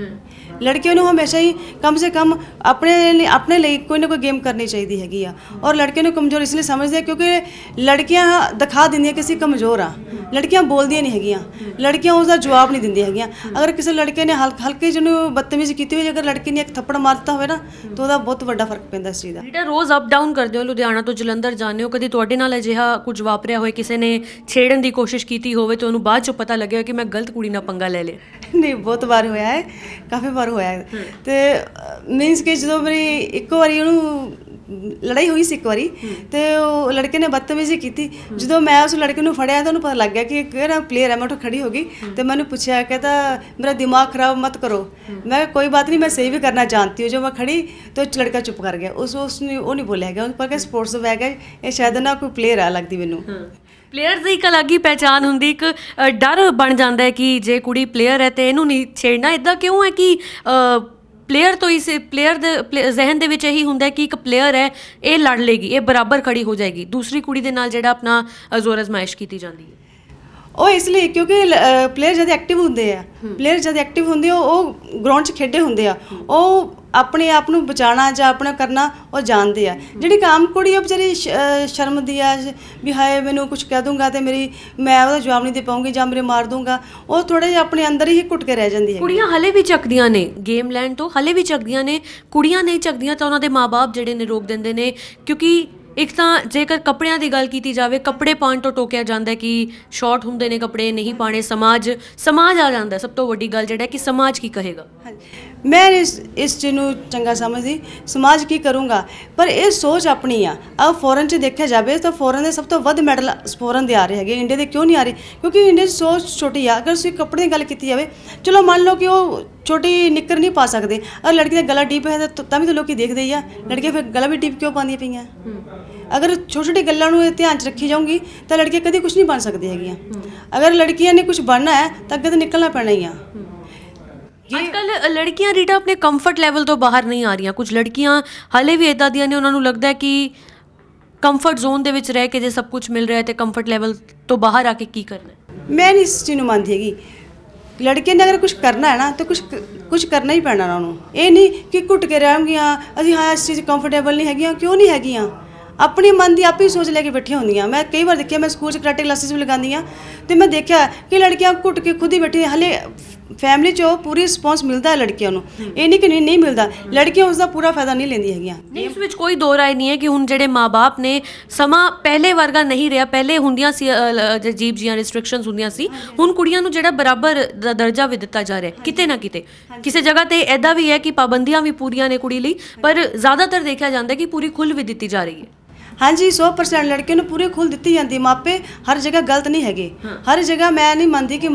ਲੜਕੀਆਂ ਨੂੰ ਹਮੇਸ਼ਾ ਹੀ ਕਮ ਸੇ ਕਮ ਆਪਣੇ ਲਈ ਆਪਣੇ ਲਈ ਕੋਈ ਨਾ ਕੋਈ ਗੇਮ ਕਰਨੀ ਚਾਹੀਦੀ ਹੈਗੀ ਆ। ਔਰ ਲੜਕੇ ਨੂੰ ਕਮਜ਼ੋਰ ਇਸ ਲਈ ਸਮਝਦੇ ਆ ਕਿਉਂਕਿ ਲੜਕੀਆਂ ਦਿਖਾ ਦਿੰਦੀਆਂ ਕਿ ਅਸੀਂ ਕਮਜ਼ੋਰ ਆ। ਲੜਕੀਆਂ ਬੋਲਦੀਆਂ ਨਹੀਂ ਹੈਗੀਆਂ। ਲੜਕੀਆਂ ਉਸ ਦਾ ਜਵਾਬ ਨਹੀਂ ਦਿੰਦੀਆਂ ਹੈਗੀਆਂ। ਅਗਰ ਕਿਸੇ ਲੜਕੇ ਨੇ ਹਲ- ਹਲਕੇ ਜਿਹਨੂੰ ਬਦਤਮੀਜ਼ੀ ਕੀਤੀ ਹੋਈ ਅਗਰ ਲੜਕੀ ਨੇ ਇੱਕ ਥੱਪੜ ਮਾਰਤਾ ਹੋਵੇ ਨਾ ਤਾਂ ਉਹਦਾ ਬਹੁਤ ਵੱਡਾ ਫ਼ਰਕ ਪੈਂਦਾ ਇਸ ਚੀਜ਼ ਦਾ। ਰੀਟਾ ਰੋਜ਼ ਅਪ ਡਾਊਨ ਕਰਦੇ ਹੋ ਲੁਧਿਆਣਾ ਤੋਂ ਜਲੰਧਰ ਜਾਂਦੇ ਹੋ ਕਦੀ ਤੁਹਾਡੇ ਨਾਲ ਅਜਿਹਾ ਕੁਝ ਵਾਪਰਿਆ ਹੋਵੇ ਕਿਸੇ ਨੇ ਛੇੜਨ ਦੀ ਕੋਸ਼ਿਸ਼ ਕੀਤੀ ਹੋਵੇ ਤੇ ਉਹਨੂੰ ਬਾਅਦ ਚੋਂ ਪਤਾ ਲੱਗਿਆ ਕਿ ਮੈਂ ਗਲਤ ਕੁੜੀ ਨਾਲ ਪੰਗਾ ਲੈ ਲਿਆ। ਨਹੀਂ ਬਹੁਤ ਵਾਰ ਹੋਇਆ ਹੈ ਕਾਫੀ ਵਾਰ ਹੋਇਆ ਹੈ। ਤੇ ਮੀਨਸ ਕਿ ਜਦੋਂ ਮੇਰੀ ਇੱਕ ਵਾਰੀ ਉਹਨੂੰ ਲੜਾਈ ਹੋਈ ਸੀ ਇੱਕ ਵਾਰੀ ਤੇ ਉਹ ਲੜਕੇ ਨੇ ਬਦਤਮੀਜ਼ੀ ਕੀਤੀ। ਜਦੋਂ ਮੈਂ ਉਸ ਲੜਕੇ ਨੂੰ ਫੜਿਆ ਤਾਂ ਉਹਨੂੰ ਪਤਾ ਲੱਗ ਗਿਆ ਕਿ ਕਿਹੜਾ ਪਲੇਅਰ ਹੈ, ਮੈਂ ਉੱਠ ਖੜੀ ਹੋ ਗਈ ਤੇ ਮੈਨੂੰ ਪੁੱਛਿਆ, ਕਹਿੰਦਾ, ਮੇਰਾ ਦਿਮਾਗ ਖਰਾਬ ਮਤ ਕਰੋ। ਮੈਂ ਕੋਈ ਬਾਤ ਨਹੀਂ, ਮੈਂ ਸਹੀ ਵੀ ਕਰਨਾ ਜਾਣਤੀ ਹਾਂ। ਜੋ ਮੈਂ ਖੜੀ ਤੇ ਉਹ ਲੜਕਾ ਚੁੱਪ ਕਰ ਗਿਆ। ਉਸ ਉਸ ਨੇ ਉਹ ਨਹੀਂ ਬੋਲਿਆ ਹੈਗਾ ਉਸ ਪਰ ਕਿ ਸਪੋਰਟਸ ਬੈਗ ਹੈ ਇਹ ਸ਼ਾਇਦ ਨਾ ਕੋਈ ਪਲੇਅਰ ਆ ਲੱਗਦੀ ਮੈਨੂੰ। ਪਲੇਅਰ ਦੀ ਇੱਕ ਅਲੱਗ ਹੀ ਪਹਿਚਾਨ ਹੁੰਦੀ, ਇੱਕ ਡਰ ਬਣ ਜਾਂਦਾ ਹੈ ਕਿ ਜੇ ਕੁੜੀ ਪਲੇਅਰ ਹੈ ਤੇ ਇਹਨੂੰ ਨਹੀਂ ਛੇੜਨਾ। ਇਦਾਂ ਕਿਉਂ ਹੈ ਕਿ ਪਲੇਅਰ ਤੋਂ ਇਸ ਪਲੇਅਰ ਦੇ ਪਲੇ- ਜ਼ਿਹਨ ਦੇ ਵਿੱਚ ਇਹੀ ਹੁੰਦਾ ਕਿ ਇੱਕ ਪਲੇਅਰ ਹੈ, ਇਹ ਲੜ ਲੇਗੀ, ਇਹ ਬਰਾਬਰ ਖੜੀ ਹੋ ਜਾਏਗੀ। ਦੂਸਰੀ ਕੁੜੀ ਦੇ ਨਾਲ ਜਿਹੜਾ ਆਪਣਾ ਜ਼ੋਰ ਅਜ਼ਮਾਇਸ਼ ਕੀਤੀ ਜਾਂਦੀ ਹੈ। ਉਹ ਇਸ ਲਈ ਕਿਉਂਕਿ ਪਲੇਅਰ ਜਦ ਐਕਟਿਵ ਹੁੰਦੇ ਆ। ਪਲੇਅਰ ਜਦ ਐਕਟਿਵ ਹੁੰਦੇ ਆ ਉਹ ਗਰਾਊਂਡ 'ਚ ਖੇਡੇ ਹੁੰਦੇ ਆ। ਉਹ ਆਪਣੇ ਆਪ ਨੂੰ ਬਚਾਉਣਾ ਜਾਂ ਆਪਣਾ ਕਰਨਾ ਉਹ ਜਾਣਦੇ ਆ। ਜਿਹੜੀ ਕਾਮ ਕੁੜੀ ਆ ਵਿਚਾਰੀ ਸ਼ਰਮਦੀ ਆ ਵੀ ਹਾਏ ਮੈਨੂੰ ਕੁਝ ਕਹਿ ਦੂੰਗਾ ਤੇ ਮੇਰੀ ਮੈਂ ਉਹਦਾ ਜਵਾਬ ਨਹੀਂ ਦੇ ਪਾਉਂਗੀ ਜਾਂ ਮੇਰੇ ਮਾਰ ਦੂੰਗਾ ਉਹ ਥੋੜੇ ਜਿਹਾ ਆਪਣੇ ਅੰਦਰ ਹੀ ਘੁੱਟ ਕੇ ਰਹਿ ਜਾਂਦੀ ਹੈ ਕੁੜੀਆਂ ਹਲੇ ਵੀ ਚੱਕਦੀਆਂ ਨੇ ਗੇਮ ਲੈਣ ਤੋਂ ਹਲੇ ਵੀ ਚੱਕਦੀਆਂ ਨੇ। ਕੁੜੀਆਂ ਨਹੀਂ ਚੱਕਦੀਆਂ ਤਾਂ ਉਹਨਾਂ ਦੇ ਮਾਪੇ ਜਿਹੜੇ ਨੇ ਰੋਕ ਦਿੰਦੇ ਨੇ ਕਿਉਂਕਿ ਇੱਕ ਤਾਂ ਜੇਕਰ ਕੱਪੜਿਆਂ ਦੀ ਗੱਲ ਕੀਤੀ ਜਾਵੇ ਕੱਪੜੇ ਪਾਉਣ ਤੋਂ ਟੋਕਿਆ ਜਾਂਦਾ ਕਿ ਸ਼ਾਰਟ ਹੁੰਦੇ ਨੇ ਕੱਪੜੇ ਨਹੀਂ ਪਾਣੇ ਸਮਾਜ ਸਮਾਜ ਆ ਜਾਂਦਾ। ਸਭ ਤੋਂ ਵੱਡੀ ਗੱਲ ਜਿਹੜਾ ਕਿ ਸਮਾਜ ਕੀ ਕਹੇਗਾ। ਮੈਂ ਇਸ ਇਸ ਚੀਜ਼ ਨੂੰ ਚੰਗਾ ਸਮਝਦੀ ਸਮਾਜ ਕੀ ਕਰੂੰਗਾ? ਪਰ ਇਹ ਸੋਚ ਆਪਣੀ ਆ। ਆ ਫੋਰਨ 'ਚ ਦੇਖਿਆ ਜਾਵੇ ਤਾਂ ਫੋਰਨ ਦੇ ਸਭ ਤੋਂ ਵੱਧ ਮੈਡਲ ਫੋਰਨ ਦੇ ਆ ਰਹੇ ਹੈਗੇ। ਇੰਡੀਆ ਦੇ ਕਿਉਂ ਨਹੀਂ ਆ ਰਹੇ? ਕਿਉਂਕਿ ਇੰਡੀਆ 'ਚ ਸੋਚ ਛੋਟੀ ਆ। ਅਗਰ ਤੁਸੀਂ ਕੱਪੜੇ ਦੀ ਗੱਲ ਕੀਤੀ ਜਾਵੇ ਚਲੋ ਮੰਨ ਲਓ ਕਿ ਉਹ ਛੋਟੀ ਨਿੱਕਰ ਨਹੀਂ ਪਾ ਸਕਦੇ। ਅਗਰ ਲੜਕੀ ਦਾ ਗਲਾ ਡੀਪ ਹੈ ਤਾਂ ਤਾਂ ਵੀ ਤਾਂ ਲੋਕੀ ਦੇਖਦੇ ਹੀ ਆ। ਲੜਕੀਆਂ ਫਿਰ ਗਲਾ ਵੀ ਡੀਪ ਕਿਉਂ ਪਾਉਂਦੀਆਂ ਪਈਆਂ? ਅਗਰ ਛੋਟੀ ਛੋਟੀ ਗੱਲਾਂ ਨੂੰ ਧਿਆਨ 'ਚ ਰੱਖੀ ਜਾਊਗੀ ਤਾਂ ਲੜਕੀਆਂ ਕਦੇ ਕੁਝ ਨਹੀਂ ਬਣ ਸਕਦੀਆਂ ਹੈਗੀਆਂ। ਅਗਰ ਲੜਕੀਆਂ ਨੇ ਕੁਝ ਬਣਨਾ ਹੈ ਤਾਂ ਅੱਗੇ ਤਾਂ ਨਿਕਲਣਾ ਪੈਣਾ ਹੀ ਆ। ਅੱਜ ਕੱਲ ਲੜਕੀਆਂ ਰੀਟਾ ਆਪਣੇ ਕੰਫਰਟ ਲੈਵਲ ਤੋਂ ਬਾਹਰ ਨਹੀਂ ਆ ਰਹੀਆਂ। ਕੁਝ ਲੜਕੀਆਂ ਹਲੇ ਵੀ ਇਦਾਂ ਦੀਆਂ ਨੇ ਉਹਨਾਂ ਨੂੰ ਲੱਗਦਾ ਕਿ ਕੰਫਰਟ ਜ਼ੋਨ ਦੇ ਵਿੱਚ ਰਹਿ ਕੇ ਜੇ ਸਭ ਕੁਝ ਮਿਲ ਰਿਹਾ ਹੈ ਤੇ ਕੰਫਰਟ ਲੈਵਲ ਤੋਂ ਬਾਹਰ ਆ ਕੇ ਕੀ ਕਰਨਾ ਮੈਂ ਨਹੀਂ ਇਸ ਚੀਜ਼ ਨੂੰ ਮੰਨਦੀ ਹੈਗੀ। ਲੜਕੇ ਨੇ ਅਗਰ ਕੁਝ ਕਰਨਾ ਹੈ ਨਾ ਤਾਂ ਕੁਝ ਕੁਝ ਕਰਨਾ ਹੀ ਪੈਣਾ ਉਹਨਾਂ ਨੂੰ। ਇਹ ਨਹੀਂ ਕਿ ਘੁੱਟ ਕੇ ਰਹਿਣਗੀਆਂ ਅਸੀਂ ਹਾਂ ਇਸ ਚੀਜ਼ ਕੰਫਰਟੇਬਲ ਨਹੀਂ ਹੈਗੀਆਂ ਕਿਉਂ ਨਹੀਂ ਹੈਗੀਆਂ? ਆਪਣੀ ਮਨ ਦੀ ਆਪੇ ਹੀ ਸੋਚ ਲੈ ਕੇ ਬੈਠੀਆਂ ਹੁੰਦੀਆਂ। ਮੈਂ ਕਈ ਵਾਰ ਦੇਖਿਆ ਮੈਂ ਸਕੂਲ 'ਚ ਕਰਾਟੇ ਕਲਾਸਿਸ ਵੀ ਲਗਾਉਂਦੀ ਹਾਂ ਤੇ ਮੈਂ ਦੇਖਿਆ ਕਿ ਲੜਕੀਆਂ ਘੁੱਟ ਕੇ ਖੁਦ ਹੀ ਬੈਠੀ ਹਲੇ ਫੈਮਿਲੀ 'ਚੋਂ ਪੂਰੀ ਰਿਸਪੌਂਸ ਮਿਲਦਾ ਹੈ ਲੜਕੀਆਂ ਨੂੰ। ਇਹ ਨਹੀਂ ਕਿ ਨਹੀਂ ਨਹੀਂ ਮਿਲਦਾ। ਲੜਕੀਆਂ ਉਸ ਦਾ ਪੂਰਾ ਫਾਇਦਾ ਨਹੀਂ ਲੈਂਦੀਆਂ ਹੈਗੀਆਂ। ਨਹੀਂ ਇਸ ਵਿੱਚ ਕੋਈ ਦੋ ਰਾਏ ਨਹੀਂ ਹੈ ਕਿ ਹੁਣ ਜਿਹੜੇ ਮਾਪੇ ਨੇ ਸਮਾਂ ਪਹਿਲੇ ਵਰਗਾ ਨਹੀਂ ਰਿਹਾ। ਪਹਿਲੇ ਹੁੰਦੀਆਂ ਸੀ ਅ, ਲ- ਜ- ਅਜੀਬ ਜੀਆਂ ਰੈਸਟ੍ਰਿਕਸ਼ਨਸ ਹੁੰਦੀਆਂ ਸੀ। ਹੁਣ ਕੁੜੀਆਂ ਨੂੰ ਜਿਹੜਾ ਬਰਾਬਰ ਦਾ ਦਰਜਾ ਵੀ ਦਿੱਤਾ ਜਾ ਰਿਹਾ ਕਿਤੇ ਨਾ ਕਿਤੇ। ਕਿਸੇ ਜਗ੍ਹਾ ਤੇ ਐਦਾਂ ਵੀ ਹੈ ਕਿ ਪਾਬੰਦੀਆਂ ਵੀ ਪੂਰੀਆਂ ਨੇ ਕੁੜੀ ਲਈ ਪਰ ਜ਼ਿਆਦਾਤਰ ਦੇਖਿਆ ਜਾਂਦਾ ਹੈ ਕਿ ਪੂਰੀ ਖੁੱਲ੍ਹ ਵੀ ਦਿੱਤੀ ਜਾ ਰਹੀ ਹੈ। ਹਾਂਜੀ 100% ਲੜਕੇ ਨੂੰ ਪੂਰੀ ਖੁੱਲ ਦਿੱਤੀ ਜਾਂਦੀ। ਮਾਪੇ ਹਰ ਜਗ੍ਹਾ ਗਲਤ ਨਹੀਂ ਹੈਗੇ ਹਰ ਜਗ੍ਹਾ ਮੈਂ ਨਹੀਂ ਮੰਨਦੀ ਕਿ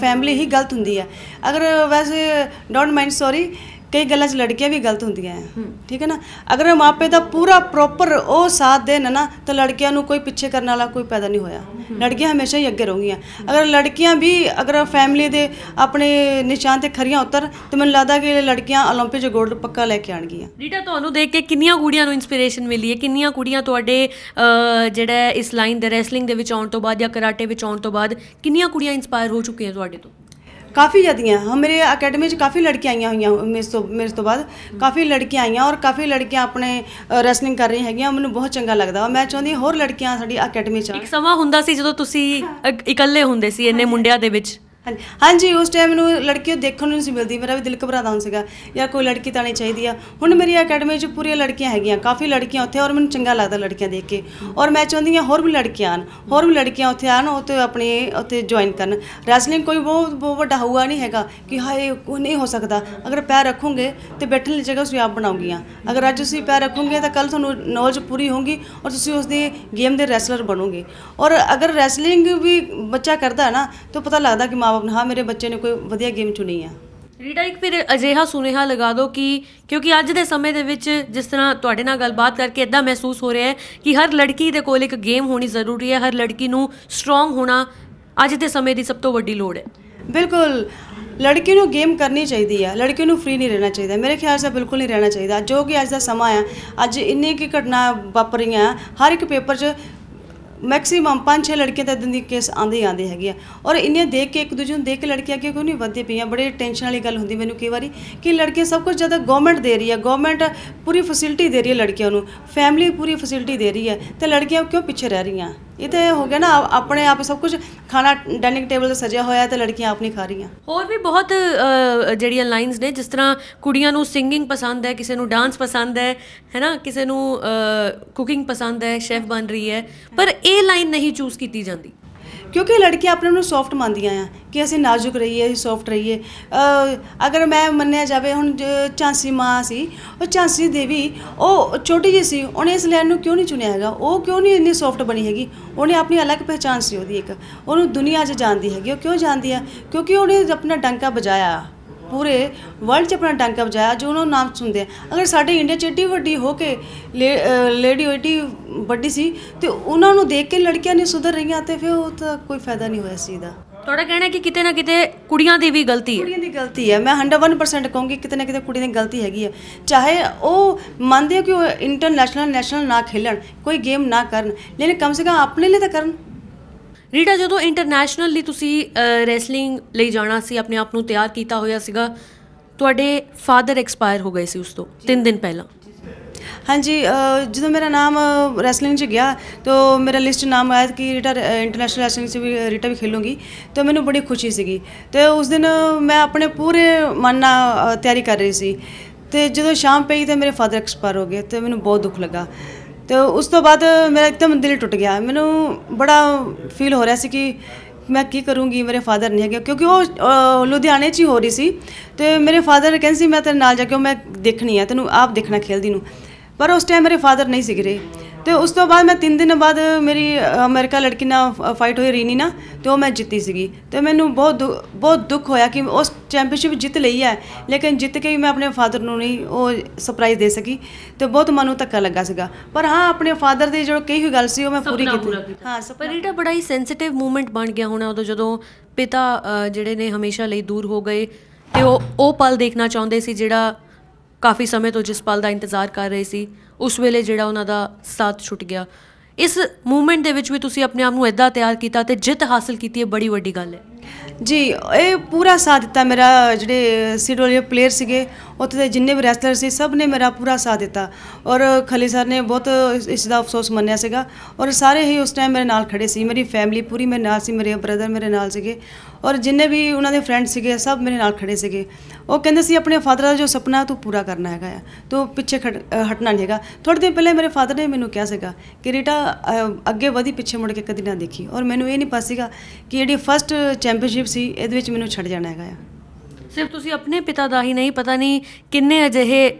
ਫੈਮਿਲੀ ਹੀ ਗਲਤ ਹੁੰਦੀ ਹੈ ਅਗਰ ਵੈਸੇ ਡੋਂਟ ਮਾਈਂਡ ਸੌਰੀ ਕਈ ਗੱਲਾਂ 'ਚ ਲੜਕੀਆਂ ਵੀ ਗਲਤ ਹੁੰਦੀਆਂ ਹੈ ਠੀਕ ਹੈ ਨਾ ਅਗਰ ਮਾਪੇ ਦਾ ਪੂਰਾ ਪ੍ਰੋਪਰ ਉਹ ਸਾਥ ਦੇਣ ਨਾ ਤਾਂ ਲੜਕੀਆਂ ਨੂੰ ਕੋਈ ਪਿੱਛੇ ਕਰਨ ਵਾਲਾ ਕੋਈ ਪੈਦਾ ਨਹੀਂ ਹੋਇਆ ਲੜਕੀਆਂ ਹਮੇਸ਼ਾ ਹੀ ਅੱਗੇ ਰਹੂੰਗੀਆਂ ਅਗਰ ਲੜਕੀਆਂ ਵੀ ਅਗਰ ਫੈਮਿਲੀ ਦੇ ਆਪਣੇ ਨਿਸ਼ਾਨ ਤੇ ਖਰੀਆਂ ਉਤਰ ਤਾਂ ਮੈਨੂੰ ਲੱਗਦਾ ਕਿ ਲੜਕੀਆਂ 올림픽 'ਚ ਗੋਲਡ ਪੱਕਾ ਲੈ ਕੇ ਆਣਗੀਆਂ ਰੀਟਾ ਤੁਹਾਨੂੰ ਦੇਖ ਕੇ ਕਿੰਨੀਆਂ ਕੁੜੀਆਂ ਨੂੰ ਇਨਸਪੀਰੇਸ਼ਨ ਮਿਲੀ ਹੈ ਕਿੰਨੀਆਂ ਕੁੜੀਆਂ ਤੁਹਾਡੇ ਅ, ਜਿਹੜਾ ਹੈ ਇਸ ਲਾਈਨ ਦੇ ਰੈਸਲਿੰਗ ਦੇ ਵਿੱਚ ਆਉਣ ਤੋਂ ਬਾਅਦ ਜਾਂ ਕਰਾਟੇ ਵਿੱਚ ਆਉਣ ਤੋਂ ਬਾਅਦ ਕਿੰਨੀਆਂ ਕੁੜੀਆਂ ਇਨਸਪਾਇਰ ਹੋ ਚੁੱਕੀਆਂ ਤੁਹਾਡੇ ਤੋਂ ਕਾਫੀ ਜ਼ਿਆਦੀਆਂ। ਹਾਂ ਮੇਰੇ ਅਕੈਡਮੀ 'ਚ ਕਾਫੀ ਲੜਕੀਆਂ ਆਈਆਂ ਹੋਈਆਂ ਮੇਰੇ ਤੋਂ ਮੇਰੇ ਤੋਂ ਬਾਅਦ। ਕਾਫੀ ਲੜਕੀਆਂ ਆਈਆਂ ਔਰ ਕਾਫੀ ਲੜਕੀਆਂ ਆਪਣੇ ਰੈਸਲਿੰਗ ਕਰ ਰਹੀਆਂ ਹੈਗੀਆਂ। ਮੈਨੂੰ ਬਹੁਤ ਚੰਗਾ ਲੱਗਦਾ ਮੈਂ ਚਾਹੁੰਦੀ ਹਾਂ ਹੋਰ ਲੜਕੀਆਂ ਸਾਡੀ ਅਕੈਡਮੀ 'ਚ ਇੱਕ ਸਮਾਂ ਹੁੰਦਾ ਸੀ ਜਦੋਂ ਤੁਸੀਂ ਇਕ- ਇਕੱਲੇ ਹੁੰਦੇ ਸੀ ਇੰਨੇ ਮੁੰਡਿਆਂ ਦੇ ਵਿੱਚ। ਹਾਂਜੀ। ਹਾਂਜੀ, ਉਸ ਟਾਈਮ ਮੈਨੂੰ ਲੜਕੀ ਦੇਖਣ ਨੂੰ ਨਹੀਂ ਸੀ ਮਿਲਦੀ। ਮੇਰਾ ਵੀ ਦਿਲ ਘਬਰਾਦਾ ਹੁੰਦਾ ਸੀਗਾ। ਯਾਰ, ਕੋਈ ਲੜਕੀ ਤਾਂ ਨਹੀਂ ਚਾਹੀਦੀ ਆ। ਹੁਣ ਮੇਰੀ ਅਕੈਡਮੀ 'ਚ ਪੂਰੀਆਂ ਲੜਕੀਆਂ ਹੈਗੀਆਂ। ਕਾਫੀ ਲੜਕੀਆਂ ਉੱਥੇ ਔਰ ਮੈਨੂੰ ਚੰਗਾ ਲੱਗਦਾ ਲੜਕੀਆਂ ਦੇਖ ਕੇ। ਔਰ ਮੈਂ ਚਾਹੁੰਦੀ ਹਾਂ ਹੋਰ ਵੀ ਲੜਕੀਆਂ ਆਉਣ। ਹੋਰ ਵੀ ਲੜਕੀਆਂ ਉੱਥੇ ਆਉਣ ਉੱਥੇ ਆਪਣੀ, ਉੱਥੇ ਜੁਆਇਨ ਕਰਨ। ਰੈਸਲਿੰਗ ਕੋਈ ਬਹੁਤ ਬਹੁਤ ਵੱਡਾ ਹੋਊਗਾ ਨਹੀਂ ਹੈਗਾ ਕਿ ਹਾਏ ਕੋਈ ਨਹੀਂ ਹੋ ਸਕਦਾ। ਅਗਰ ਪੈਰ ਰੱਖੋਗੇ ਤੇ ਬੈਠਣ ਲਈ ਜਗ੍ਹਾ ਤੁਸੀਂ ਆਪ ਬਣਾਓਗੀਆਂ। ਅਗਰ ਅੱਜ ਤੁਸੀਂ ਪੈਰ ਰੱਖੋਗੇ ਤਾਂ ਕੱਲ ਤੁਹਾਨੂੰ ਨੌਲੇਜ ਪੂਰੀ ਹੋਊਗੀ ਔਰ ਤੁਸੀਂ ਉਸ ਦੀ ਗੇਮ ਦੇ ਰੈਸਲਰ ਬਣੋਗੇ। ਔਰ ਅਗਰ ਰੈਸਲਿੰਗ ਵੀ ਬੱਚਾ ਕਰਦਾ ਹੈ ਨਾ, ਤਾਂ ਪਤਾ ਲੱਗਦਾ ਕਿ ਮਾਂ ਮਾਪੇ ਨੇ ਹਾਂ ਮੇਰੇ ਬੱਚੇ ਨੇ ਕੋਈ ਵਧੀਆ ਗੇਮ ਚੁਣੀ ਆ। ਰੀਟਾ ਇੱਕ ਫਿਰ ਅਜਿਹਾ ਸੁਨੇਹਾ ਲਗਾ ਦਿਓ ਕਿ ਕਿਉਂਕਿ ਅੱਜ ਦੇ ਸਮੇਂ ਦੇ ਵਿੱਚ ਜਿਸ ਤਰ੍ਹਾਂ ਤੁਹਾਡੇ ਨਾਲ ਗੱਲਬਾਤ ਕਰਕੇ ਇਦਾਂ ਮਹਿਸੂਸ ਹੋ ਰਿਹਾ ਹੈ ਕਿ ਹਰ ਲੜਕੀ ਦੇ ਕੋਲ ਇੱਕ ਗੇਮ ਹੋਣੀ ਜ਼ਰੂਰੀ ਹੈ ਹਰ ਲੜਕੀ ਨੂੰ ਸਟਰੋਂਗ ਹੋਣਾ ਅੱਜ ਦੇ ਸਮੇਂ ਦੀ ਸਭ ਤੋਂ ਵੱਡੀ ਲੋੜ ਹੈ। ਬਿਲਕੁਲ ਲੜਕੀ ਨੂੰ ਗੇਮ ਕਰਨੀ ਚਾਹੀਦੀ ਹੈ ਲੜਕੀ ਨੂੰ ਫ੍ਰੀ ਨਹੀਂ ਰਹਿਣਾ ਚਾਹੀਦਾ। ਮੇਰੇ ਖਿਆਲ ਸੇ ਬਿਲਕੁਲ ਨਹੀਂ ਰਹਿਣਾ ਚਾਹੀਦਾ। ਜੋ ਕਿ ਅੱਜ ਦਾ ਸਮਾਂ ਹੈ ਅੱਜ ਇੰਨੀ ਕੀ ਘਟਨਾ ਵਾਪਰ ਰਹੀਆਂ ਹਰ ਇੱਕ ਪੇਪਰ 'ਚ ਮੈਕਸਿਮਮ ਪੰਜ ਛੇ ਲੜਕੀਆਂ ਤਾਂ ਇਦਾਂ ਦੀ ਕੇਸ ਆਂਦੇ ਹੀ ਆਂਦੇ ਹੈਗੇ ਆ। ਔਰ ਇੰਨੀਆਂ ਦੇਖ ਕੇ ਇੱਕ ਦੂਜੇ ਨੂੰ ਦੇਖ ਕੇ ਲੜਕੀਆਂ ਅੱਗੇ ਕਿਉਂ ਨਹੀਂ ਵੱਧਦੀ ਪਈਆਂ? ਬੜੇ ਟੈਨਸ਼ਨ ਵਾਲੀ ਗੱਲ ਹੁੰਦੀ ਮੈਨੂੰ ਕਈ ਵਾਰੀ ਕਿ ਲੜਕੀਆਂ ਸਭ ਕੁਝ ਜ਼ਿਆਦਾ ਗਵਰਨਮੈਂਟ ਦੇ ਰਹੀ ਹੈ ਗਵਰਨਮੈਂਟ ਪੂਰੀ ਫੈਸਿਲਿਟੀ ਦੇ ਰਹੀ ਹੈ ਲੜਕੀਆਂ ਨੂੰ। ਫੈਮਿਲੀ ਪੂਰੀ ਫੈਸਿਲਿਟੀ ਦੇ ਰਹੀ ਹੈ ਤੇ ਲੜਕੀਆਂ ਕਿਉਂ ਪਿੱਛੇ ਰਹਿ ਰਹੀਆਂ? ਇਹ ਤਾਂ ਹੋ ਗਿਆ ਨਾ ਆਪਣੇ ਆਪ ਸਭ ਕੁਝ ਖਾਣਾ ਡਾਈਨਿੰਗ ਟੇਬਲ ਤੇ ਸਜਿਆ ਹੋਇਆ ਤੇ ਲੜਕੀਆਂ ਆਪ ਨਹੀਂ ਖਾ ਰਹੀਆਂ ਹੋਰ ਵੀ ਬਹੁਤ ਜਿਹੜੀਆਂ ਲਾਈਨਸ ਨੇ ਜਿਸ ਤਰ੍ਹਾਂ ਕੁੜੀਆਂ ਨੂੰ ਸਿੰਗਿੰਗ ਪਸੰਦ ਹੈ ਕਿਸੇ ਨੂੰ ਡਾਂਸ ਪਸੰਦ ਹੈ ਹੈਨਾ ਕਿਸੇ ਨੂੰ ਕੁਕਿੰਗ ਪਸੰਦ ਹੈ ਸ਼ੈਫ ਬਣ ਰਹੀ ਹੈ ਪਰ ਇਹ ਲਾਈਨ ਨਹੀਂ ਚੂਜ਼ ਕੀਤੀ ਜਾਂਦੀ ਕਿਉਂਕਿ ਲੜਕੀਆਂ ਆਪਣੇ ਨੂੰ ਸੌਫਟ ਮੰਨਦੀਆਂ ਆ ਕਿ ਅਸੀਂ ਨਾਜ਼ੁਕ ਰਹੀਏ, ਅਸੀਂ ਸੌਫਟ ਰਹੀਏ। ਅਗਰ ਮੈਂ ਮੰਨਿਆ ਜਾਵੇ, ਹੁਣ ਜ- ਝਾਂਸੀ ਮਾਂ ਸੀ, ਉਹ ਝਾਂਸੀ ਦੇਵੀ ਉਹ ਛੋਟੀ ਜਿਹੀ ਸੀ, ਉਹਨੇ ਇਸ ਲੈਣ ਨੂੰ ਕਿਉਂ ਨਹੀਂ ਚੁਣਿਆ ਹੈਗਾ? ਉਹ ਕਿਉਂ ਨਹੀਂ ਇੰਨੀ ਸੌਫਟ ਬਣੀ ਹੈਗੀ? ਉਹਨੇ ਆਪਣੀ ਅਲੱਗ ਪਹਿਚਾਨ ਸੀ ਉਹਦੀ ਇੱਕ। ਉਹਨੂੰ ਦੁਨੀਆ 'ਚ ਜਾਣਦੀ ਹੈਗੀ। ਉਹ ਕਿਉਂ ਜਾਣਦੀ ਆ? ਕਿਉਂਕਿ ਉਹਨੇ ਆਪਣਾ ਡੰਕਾ ਵਜਾਇਆ ਪੂਰੇ ਵਰਲਡ 'ਚ ਆਪਣਾ ਟਾਂਕਾ ਵਜਾਇਆ ਜੋ ਉਹਨਾਂ ਨੂੰ ਨਾਮ ਸੁਣਦੇ ਆ। ਅਗਰ ਸਾਡੇ ਇੰਡੀਆ 'ਚ ਏਡੀ ਵੱਡੀ ਹੋ ਕੇ ਲੇਡੀ ਏਡੀ ਵੱਡੀ ਸੀ ਤੇ ਉਹਨਾਂ ਨੂੰ ਦੇਖ ਕੇ ਲੜਕੀਆਂ ਨਹੀਂ ਸੁਧਰ ਰਹੀਆਂ ਤੇ ਫਿਰ ਉਹ ਤਾਂ ਕੋਈ ਫਾਇਦਾ ਨਹੀਂ ਹੋਇਆ ਸੀ ਦਾ। ਤੁਹਾਡਾ ਕਹਿਣਾ ਹੈ ਕਿ ਕਿਤੇ ਨਾ ਕਿਤੇ ਕੁੜੀਆਂ ਦੀ ਵੀ ਗਲਤੀ ਹੈ। ਕੁੜੀਆਂ ਦੀ ਗਲਤੀ ਹੈ। ਮੈਂ 101% ਕਹੂੰਗੀ ਕਿਤੇ ਨਾ ਕਿਤੇ ਕੁੜੀਆਂ ਦੀ ਗਲਤੀ ਹੈਗੀ ਹੈ। ਚਾਹੇ ਉਹ ਮੰਨਦੇ ਹੋ ਕਿ ਉਹ ਇੰਟਰਨੈਸ਼ਨਲ ਨੈਸ਼ਨਲ ਨਾ ਖੇਲਣ ਕੋਈ ਗੇਮ ਨਾ ਕਰਨ ਲੇਕਿਨ ਕਮ ਸੇ ਕਮ ਆਪਣੇ ਲਈ ਤਾਂ ਕਰਨ। ਰੀਟਾ ਜਦੋਂ ਇੰਟਰਨੈਸ਼ਨਲੀ ਤੁਸੀਂ ਰੈਸਲਿੰਗ ਲਈ ਜਾਣਾ ਸੀ ਆਪਣੇ ਆਪ ਨੂੰ ਤਿਆਰ ਕੀਤਾ ਹੋਇਆ ਸੀਗਾ ਤੁਹਾਡੇ ਫਾਦਰ ਐਕਸਪਾਇਰ ਹੋ ਗਏ ਸੀ ਉਸ ਤੋਂ 3 ਦਿਨ ਪਹਿਲਾਂ। ਹਾਂਜੀ ਜਦੋਂ ਮੇਰਾ ਨਾਮ ਰੈਸਲਿੰਗ 'ਚ ਗਿਆ ਤਾਂ ਮੇਰਾ ਲਿਸਟ ਨਾਮ ਆਇਆ ਕਿ ਰੀਟਾ ਇੰਟਰਨੈਸ਼ਨਲ ਰੈਸਲਿੰਗ 'ਚ ਵੀ ਰੀਟਾ ਵੀ ਖੇਲੂੰਗੀ। ਤਾਂ ਮੈਨੂੰ ਬੜੀ ਖੁਸ਼ੀ ਸੀਗੀ। ਤੇ ਉਸ ਦਿਨ ਮੈਂ ਆਪਣੇ ਪੂਰੇ ਮਨ ਨਾਲ ਤਿਆਰੀ ਕਰ ਰਹੀ ਸੀ। ਤੇ ਜਦੋਂ ਸ਼ਾਮ ਪਈ ਤੇ ਮੇਰੇ ਫਾਦਰ ਐਕਸਪਾਇਰ ਹੋ ਗਏ ਤੇ ਮੈਨੂੰ ਬਹੁਤ ਦੁੱਖ ਲੱਗਾ। ਤੇ ਉਸ ਤੋਂ ਬਾਅਦ ਮੇਰਾ ਇੱਕਦਮ ਦਿਲ ਟੁੱਟ ਗਿਆ। ਮੈਨੂੰ ਬੜਾ ਫੀਲ ਹੋ ਰਿਹਾ ਸੀ ਕਿ ਮੈਂ ਕੀ ਕਰੂੰਗੀ, ਮੇਰੇ ਫਾਦਰ ਨਹੀਂ ਹੈਗੇ। ਕਿਉਂਕਿ ਉਹ ਲੁਧਿਆਣੇ 'ਚ ਹੀ ਹੋ ਰਹੀ ਸੀ। ਤੇ ਮੇਰੇ ਫਾਦਰ ਕਹਿੰਦੇ ਸੀ, ਮੈਂ ਤੇਰੇ ਨਾਲ ਜਾ ਕੇ, ਉਹ ਮੈਂ ਦੇਖਣੀ ਆ, ਤੈਨੂੰ ਆਪ ਦੇਖਣਾ ਖੇਲਦੀ ਨੂੰ। ਪਰ ਉਸ ਟਾਈਮ ਮੇਰੇ ਫਾਦਰ ਨਹੀਂ ਸੀਗੇ ਰਹੇ। ਤੇ ਉਸ ਤੋਂ ਬਾਅਦ ਮੈਂ 3 ਦਿਨ ਬਾਅਦ ਮੇਰੀ ਅਮਰੀਕਾ ਲੜਕੀ ਨਾਲ ਫਾਈਟ ਹੋਈ ਰੀਨੀ ਨਾਲ ਤੇ ਉਹ ਮੈਂ ਜਿੱਤੀ ਸੀਗੀ। ਤੇ ਮੈਨੂੰ ਬਹੁਤ ਦੁ- ਬਹੁਤ ਦੁੱਖ ਹੋਇਆ ਕਿ ਉਸ ਚੈਂਪੀਅਨਸ਼ਿਪ ਜਿੱਤ ਲਈ ਹੈ ਲੇਕਿਨ ਜਿੱਤ ਕੇ ਵੀ ਮੈਂ ਆਪਣੇ ਫਾਦਰ ਨੂੰ ਨਹੀਂ ਉਹ ਸਰਪ੍ਰਾਈਜ਼ ਦੇ ਸਕੀ ਤੇ ਬਹੁਤ ਮਨ ਨੂੰ ਧੱਕਾ ਲੱਗਾ ਸੀਗਾ। ਪਰ ਹਾਂ ਆਪਣੇ ਫਾਦਰ ਦੀ ਜੋ ਕਹੀ ਹੋਈ ਗੱਲ ਸੀ ਉਹ ਮੈਂ ਪੂਰੀ ਕੀਤੀ। ਹਾਂ ਪਰ ਰੀਟਾ ਬੜਾ ਹੀ ਸੈਂਸਿਟਿਵ ਮੂਮੈਂਟ ਬਣ ਗਿਆ ਹੋਣਾ ਉਦੋਂ ਜਦੋਂ ਪਿਤਾ ਜਿਹੜੇ ਨੇ ਹਮੇਸ਼ਾ ਲਈ ਦੂਰ ਹੋ ਗਏ ਤੇ ਉਹ ਉਹ ਪਲ ਦੇਖਣਾ ਚਾਹੁੰਦੇ ਸੀ ਜਿਹੜਾ ਕਾਫੀ ਸਮੇਂ ਤੋਂ ਜਿਸ ਪਲ ਦਾ ਇੰਤਜ਼ਾਰ ਕਰ ਰਹੇ ਸੀ। ਉਸ ਵੇਲੇ ਜਿਹੜਾ ਉਹਨਾਂ ਦਾ ਸਾਥ ਛੁੱਟ ਗਿਆ। ਇਸ ਮੂਵਮੈਂਟ ਦੇ ਵਿੱਚ ਵੀ ਤੁਸੀਂ ਆਪਣੇ ਆਪ ਨੂੰ ਇਦਾਂ ਤਿਆਰ ਕੀਤਾ ਤੇ ਜਿੱਤ ਹਾਸਲ ਕੀਤੀ ਹੈ ਬੜੀ ਵੱਡੀ ਗੱਲ ਹੈ। ਜੀ, ਇਹ ਪੂਰਾ ਸਾਥ ਦਿੱਤਾ ਮੇਰਾ ਜਿਹੜੇ ਸਿਡੋਲੀਆ ਪਲੇਅਰ ਸੀਗੇ, ਉੱਥੇ ਦੇ ਜਿੰਨੇ ਵੀ ਰੈਸਲਰ ਸੀ, ਸਭ ਨੇ ਮੇਰਾ ਪੂਰਾ ਸਾਥ ਦਿੱਤਾ। ਔਰ ਖਲੀ ਸਰ ਨੇ ਬਹੁਤ ਇਸ- ਇਸ ਦਾ ਅਫਸੋਸ ਮੰਨਿਆ ਸੀਗਾ। ਔਰ ਸਾਰੇ ਹੀ ਉਸ ਟਾਈਮ ਮੇਰੇ ਨਾਲ ਖੜੇ ਸੀ, ਮੇਰੀ ਫੈਮਿਲੀ ਪੂਰੀ ਮੇਰੇ ਨਾਲ ਸੀ, ਮੇਰੇ ਬ੍ਰਦਰ ਮੇਰੇ ਨਾਲ ਸੀਗੇ। ਔਰ ਜਿੰਨੇ ਵੀ ਉਹਨਾਂ ਦੇ ਫਰੈਂਡ ਸੀਗੇ, ਸਭ ਮੇਰੇ ਨਾਲ ਖੜੇ ਸੀਗੇ। ਉਹ ਕਹਿੰਦੇ ਸੀ, ਆਪਣੇ ਫਾਦਰ ਦਾ ਜੋ ਸੁਪਨਾ ਤੂੰ ਪੂਰਾ ਕਰਨਾ ਹੈਗਾ ਆ। ਤੂੰ ਪਿੱਛੇ ਖੜ- ਹਟਣਾ ਨਹੀਂ ਹੈਗਾ। ਥੋੜੇ ਦਿਨ ਪਹਿਲੇ ਮੇਰੇ ਫਾਦਰ ਨੇ ਮੈਨੂੰ ਕਿਹਾ ਸੀਗਾ ਕਿ, ਰੀਟਾ ਅੱਗੇ ਵਧੀ, ਪਿੱਛੇ ਮੁੜ ਕੇ ਕਦੀ ਨਾ ਦੇਖੀ। ਔਰ ਮੈਨੂੰ ਇਹ ਨਹੀਂ ਪਤਾ ਸੀਗਾ ਕਿ ਜਿਹੜੀ ਫਸਟ ਚੈਂਪੀਅਨਸ਼ਿਪ ਸੀ, ਇਹਦੇ ਵਿੱਚ ਮੈਨੂੰ ਛੱਡ ਜਾਣਾ ਹੈਗਾ ਆ। ਸਿਰਫ ਤੁਸੀਂ ਆਪਣੇ ਪਿਤਾ ਦਾ ਹੀ ਨਹੀਂ, ਪਤਾ ਨਹੀਂ ਕਿੰਨੇ ਅਜਿਹੇ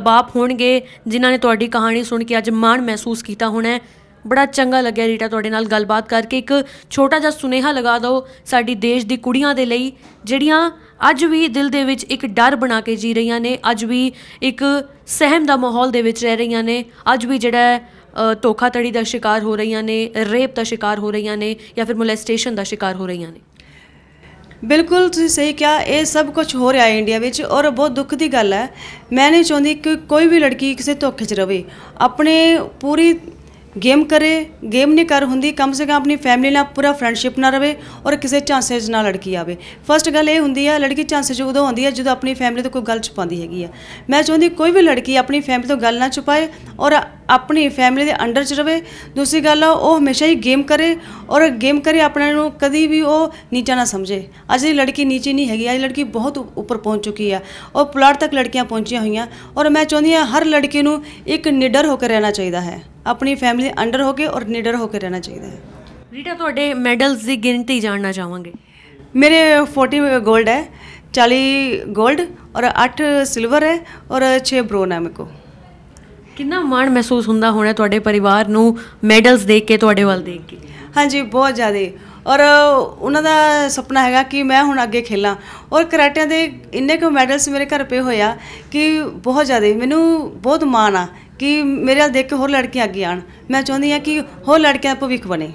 ਬਾਪ ਹੋਣਗੇ, ਜਿਨ੍ਹਾਂ ਨੇ ਤੁਹਾਡੀ ਕਹਾਣੀ ਸੁਣ ਕੇ ਅੱਜ ਮਾਣ ਮਹਿਸੂਸ ਕੀਤਾ ਹੋਣਾ ਬੜਾ ਚੰਗਾ ਲੱਗਿਆ ਰੀਟਾ ਤੁਹਾਡੇ ਨਾਲ ਗੱਲਬਾਤ ਕਰਕੇ। ਇੱਕ ਛੋਟਾ ਜਿਹਾ ਸੁਨੇਹਾ ਲਗਾ ਦਿਓ ਸਾਡੀ ਦੇਸ਼ ਦੀ ਕੁੜੀਆਂ ਦੇ ਲਈ, ਜਿਹੜੀਆਂ ਅੱਜ ਵੀ ਦਿਲ ਦੇ ਵਿੱਚ ਇੱਕ ਡਰ ਬਣਾ ਕੇ ਜੀ ਰਹੀਆਂ ਨੇ, ਅੱਜ ਵੀ ਇੱਕ ਸਹਿਮ ਦਾ ਮਾਹੌਲ ਦੇ ਵਿੱਚ ਰਹਿ ਰਹੀਆਂ ਨੇ, ਅੱਜ ਵੀ ਜਿਹੜਾ ਧੋਖਾਧੜੀ ਦਾ ਸ਼ਿਕਾਰ ਹੋ ਰਹੀਆਂ ਨੇ, ਰੇਪ ਦਾ ਸ਼ਿਕਾਰ ਹੋ ਰਹੀਆਂ ਨੇ ਜਾਂ ਫਿਰ ਮੋਲੈਸਟੇਸ਼ਨ ਦਾ ਸ਼ਿਕਾਰ ਹੋ ਰਹੀਆਂ ਨੇ। ਬਿਲਕੁਲ ਤੁਸੀਂ ਸਹੀ ਕਿਹਾ, ਇਹ ਸਭ ਕੁਝ ਹੋ ਰਿਹਾ ਹੈ ਇੰਡੀਆ ਵਿੱਚ ਔਰ ਬਹੁਤ ਦੁੱਖ ਦੀ ਗੱਲ ਹੈ। ਮੈਂ ਨਹੀਂ ਚਾਹੁੰਦੀ ਕਿ ਕੋਈ ਵੀ ਲੜਕੀ ਕਿਸੇ ਧੋਖੇ 'ਚ ਰਵੇ। ਆਪਣੇ ਪੂਰੀ ਗੇਮ ਕਰੇ ਗੇਮ ਨਹੀਂ ਕਰ ਹੁੰਦੀ ਕਮ ਸੇ ਕਮ ਆਪਣੀ ਫੈਮਿਲੀ ਨਾਲ ਪੂਰਾ ਫਰੈਂਡਸ਼ਿਪ ਨਾ ਰਵੇ ਔਰ ਕਿਸੇ ਝਾਂਸੇ 'ਚ ਨਾ ਲੜਕੀ ਆਵੇ। ਫਸਟ ਗੱਲ ਇਹ ਹੁੰਦੀ ਆ ਲੜਕੀ ਝਾਂਸੇ 'ਚ ਉਦੋਂ ਆਉਂਦੀ ਹੈ ਜਦੋਂ ਆਪਣੀ ਫੈਮਿਲੀ ਤੋਂ ਕੋਈ ਗੱਲ ਛੁਪਾਉਂਦੀ ਹੈਗੀ ਆ। ਮੈਂ ਚਾਹੁੰਦੀ ਕੋਈ ਵੀ ਲੜਕੀ ਆਪਣੀ ਫੈਮਿਲੀ ਤੋਂ ਗੱਲ ਨਾ ਛੁਪਾਏ ਔਰ ਆਪਣੀ ਫੈਮਿਲੀ ਦੇ ਅੰਡਰ 'ਚ ਰਵੇ। ਦੂਸਰੀ ਗੱਲ ਆ, ਉਹ ਹਮੇਸ਼ਾ ਹੀ ਗੇਮ ਕਰੇ ਔਰ ਗੇਮ ਕਰੇ ਆਪਣੇ ਨੂੰ ਕਦੀ ਵੀ ਉਹ ਨੀਚਾ ਨਾ ਸਮਝੇ। ਅੱਜ ਦੀ ਲੜਕੀ ਨੀਚੀ ਨਹੀਂ ਹੈਗੀ ਅੱਜ ਲੜਕੀ ਬਹੁਤ ਉੱਪਰ ਪਹੁੰਚ ਚੁੱਕੀ ਆ। ਔਰ ਪਲਾਟ ਤੱਕ ਲੜਕੀਆਂ ਪਹੁੰਚੀਆਂ ਹੋਈਆਂ ਔਰ ਮੈਂ ਚਾਹੁੰਦੀ ਹਾਂ ਹਰ ਲੜਕੀ ਨੂੰ ਇੱਕ ਨਿਡਰ ਹੋ ਕੇ ਰਹਿਣਾ ਚਾਹੀਦਾ ਹੈ। ਆਪਣੀ ਫੈਮਿਲੀ ਅੰਡਰ ਹੋ ਕੇ ਔਰ ਨਿਡਰ ਹੋ ਕੇ ਰਹਿਣਾ ਚਾਹੀਦਾ ਹੈ। ਰੀਟਾ ਤੁਹਾਡੇ ਮੈਡਲਸ ਦੀ ਗਿਣਤੀ ਜਾਣਨਾ ਚਾਹਾਂਗੇ। ਮੇਰੇ 40 골ਡ ਹੈ 40 골ਡ ਔਰ 8 ਸਿਲਵਰ ਹੈ ਔਰ 6 ਬ੍ਰੋਨ ਹੈ ਮੇਰੇ ਕੋ ਕਿੰਨਾ ਮਾਣ ਮਹਿਸੂਸ ਹੁੰਦਾ ਹੋਣਾ ਤੁਹਾਡੇ ਪਰਿਵਾਰ ਨੂੰ ਮੈਡਲਸ ਦੇਖ ਕੇ ਤੁਹਾਡੇ ਵੱਲ ਦੇਖ ਕੇ? ਹਾਂਜੀ ਬਹੁਤ ਜ਼ਿਆਦੇ। ਔਰ ਉਹਨਾਂ ਦਾ ਸੁਪਨਾ ਹੈਗਾ ਕਿ ਮੈਂ ਹੁਣ ਅੱਗੇ ਖੇਲਾਂ। ਔਰ ਕਰਾਟਿਆਂ ਦੇ ਇੰਨੇ ਕੁ ਮੈਡਲਸ ਮੇਰੇ ਘਰ ਪਏ ਹੋਇਆ ਕਿ ਬਹੁਤ ਜ਼ਿਆਦੇ। ਮੈਨੂੰ ਬਹੁਤ ਮਾਣ ਆ ਕਿ ਮੇਰੇ ਵੱਲ ਦੇਖ ਕੇ ਹੋਰ ਲੜਕੀਆਂ ਅੱਗੇ ਆਣ ਮੈਂ ਚਾਹੁੰਦੀ ਹਾਂ ਕਿ ਹੋਰ ਲੜਕਿਆਂ ਦਾ ਭਵਿੱਖ ਬਣੇ।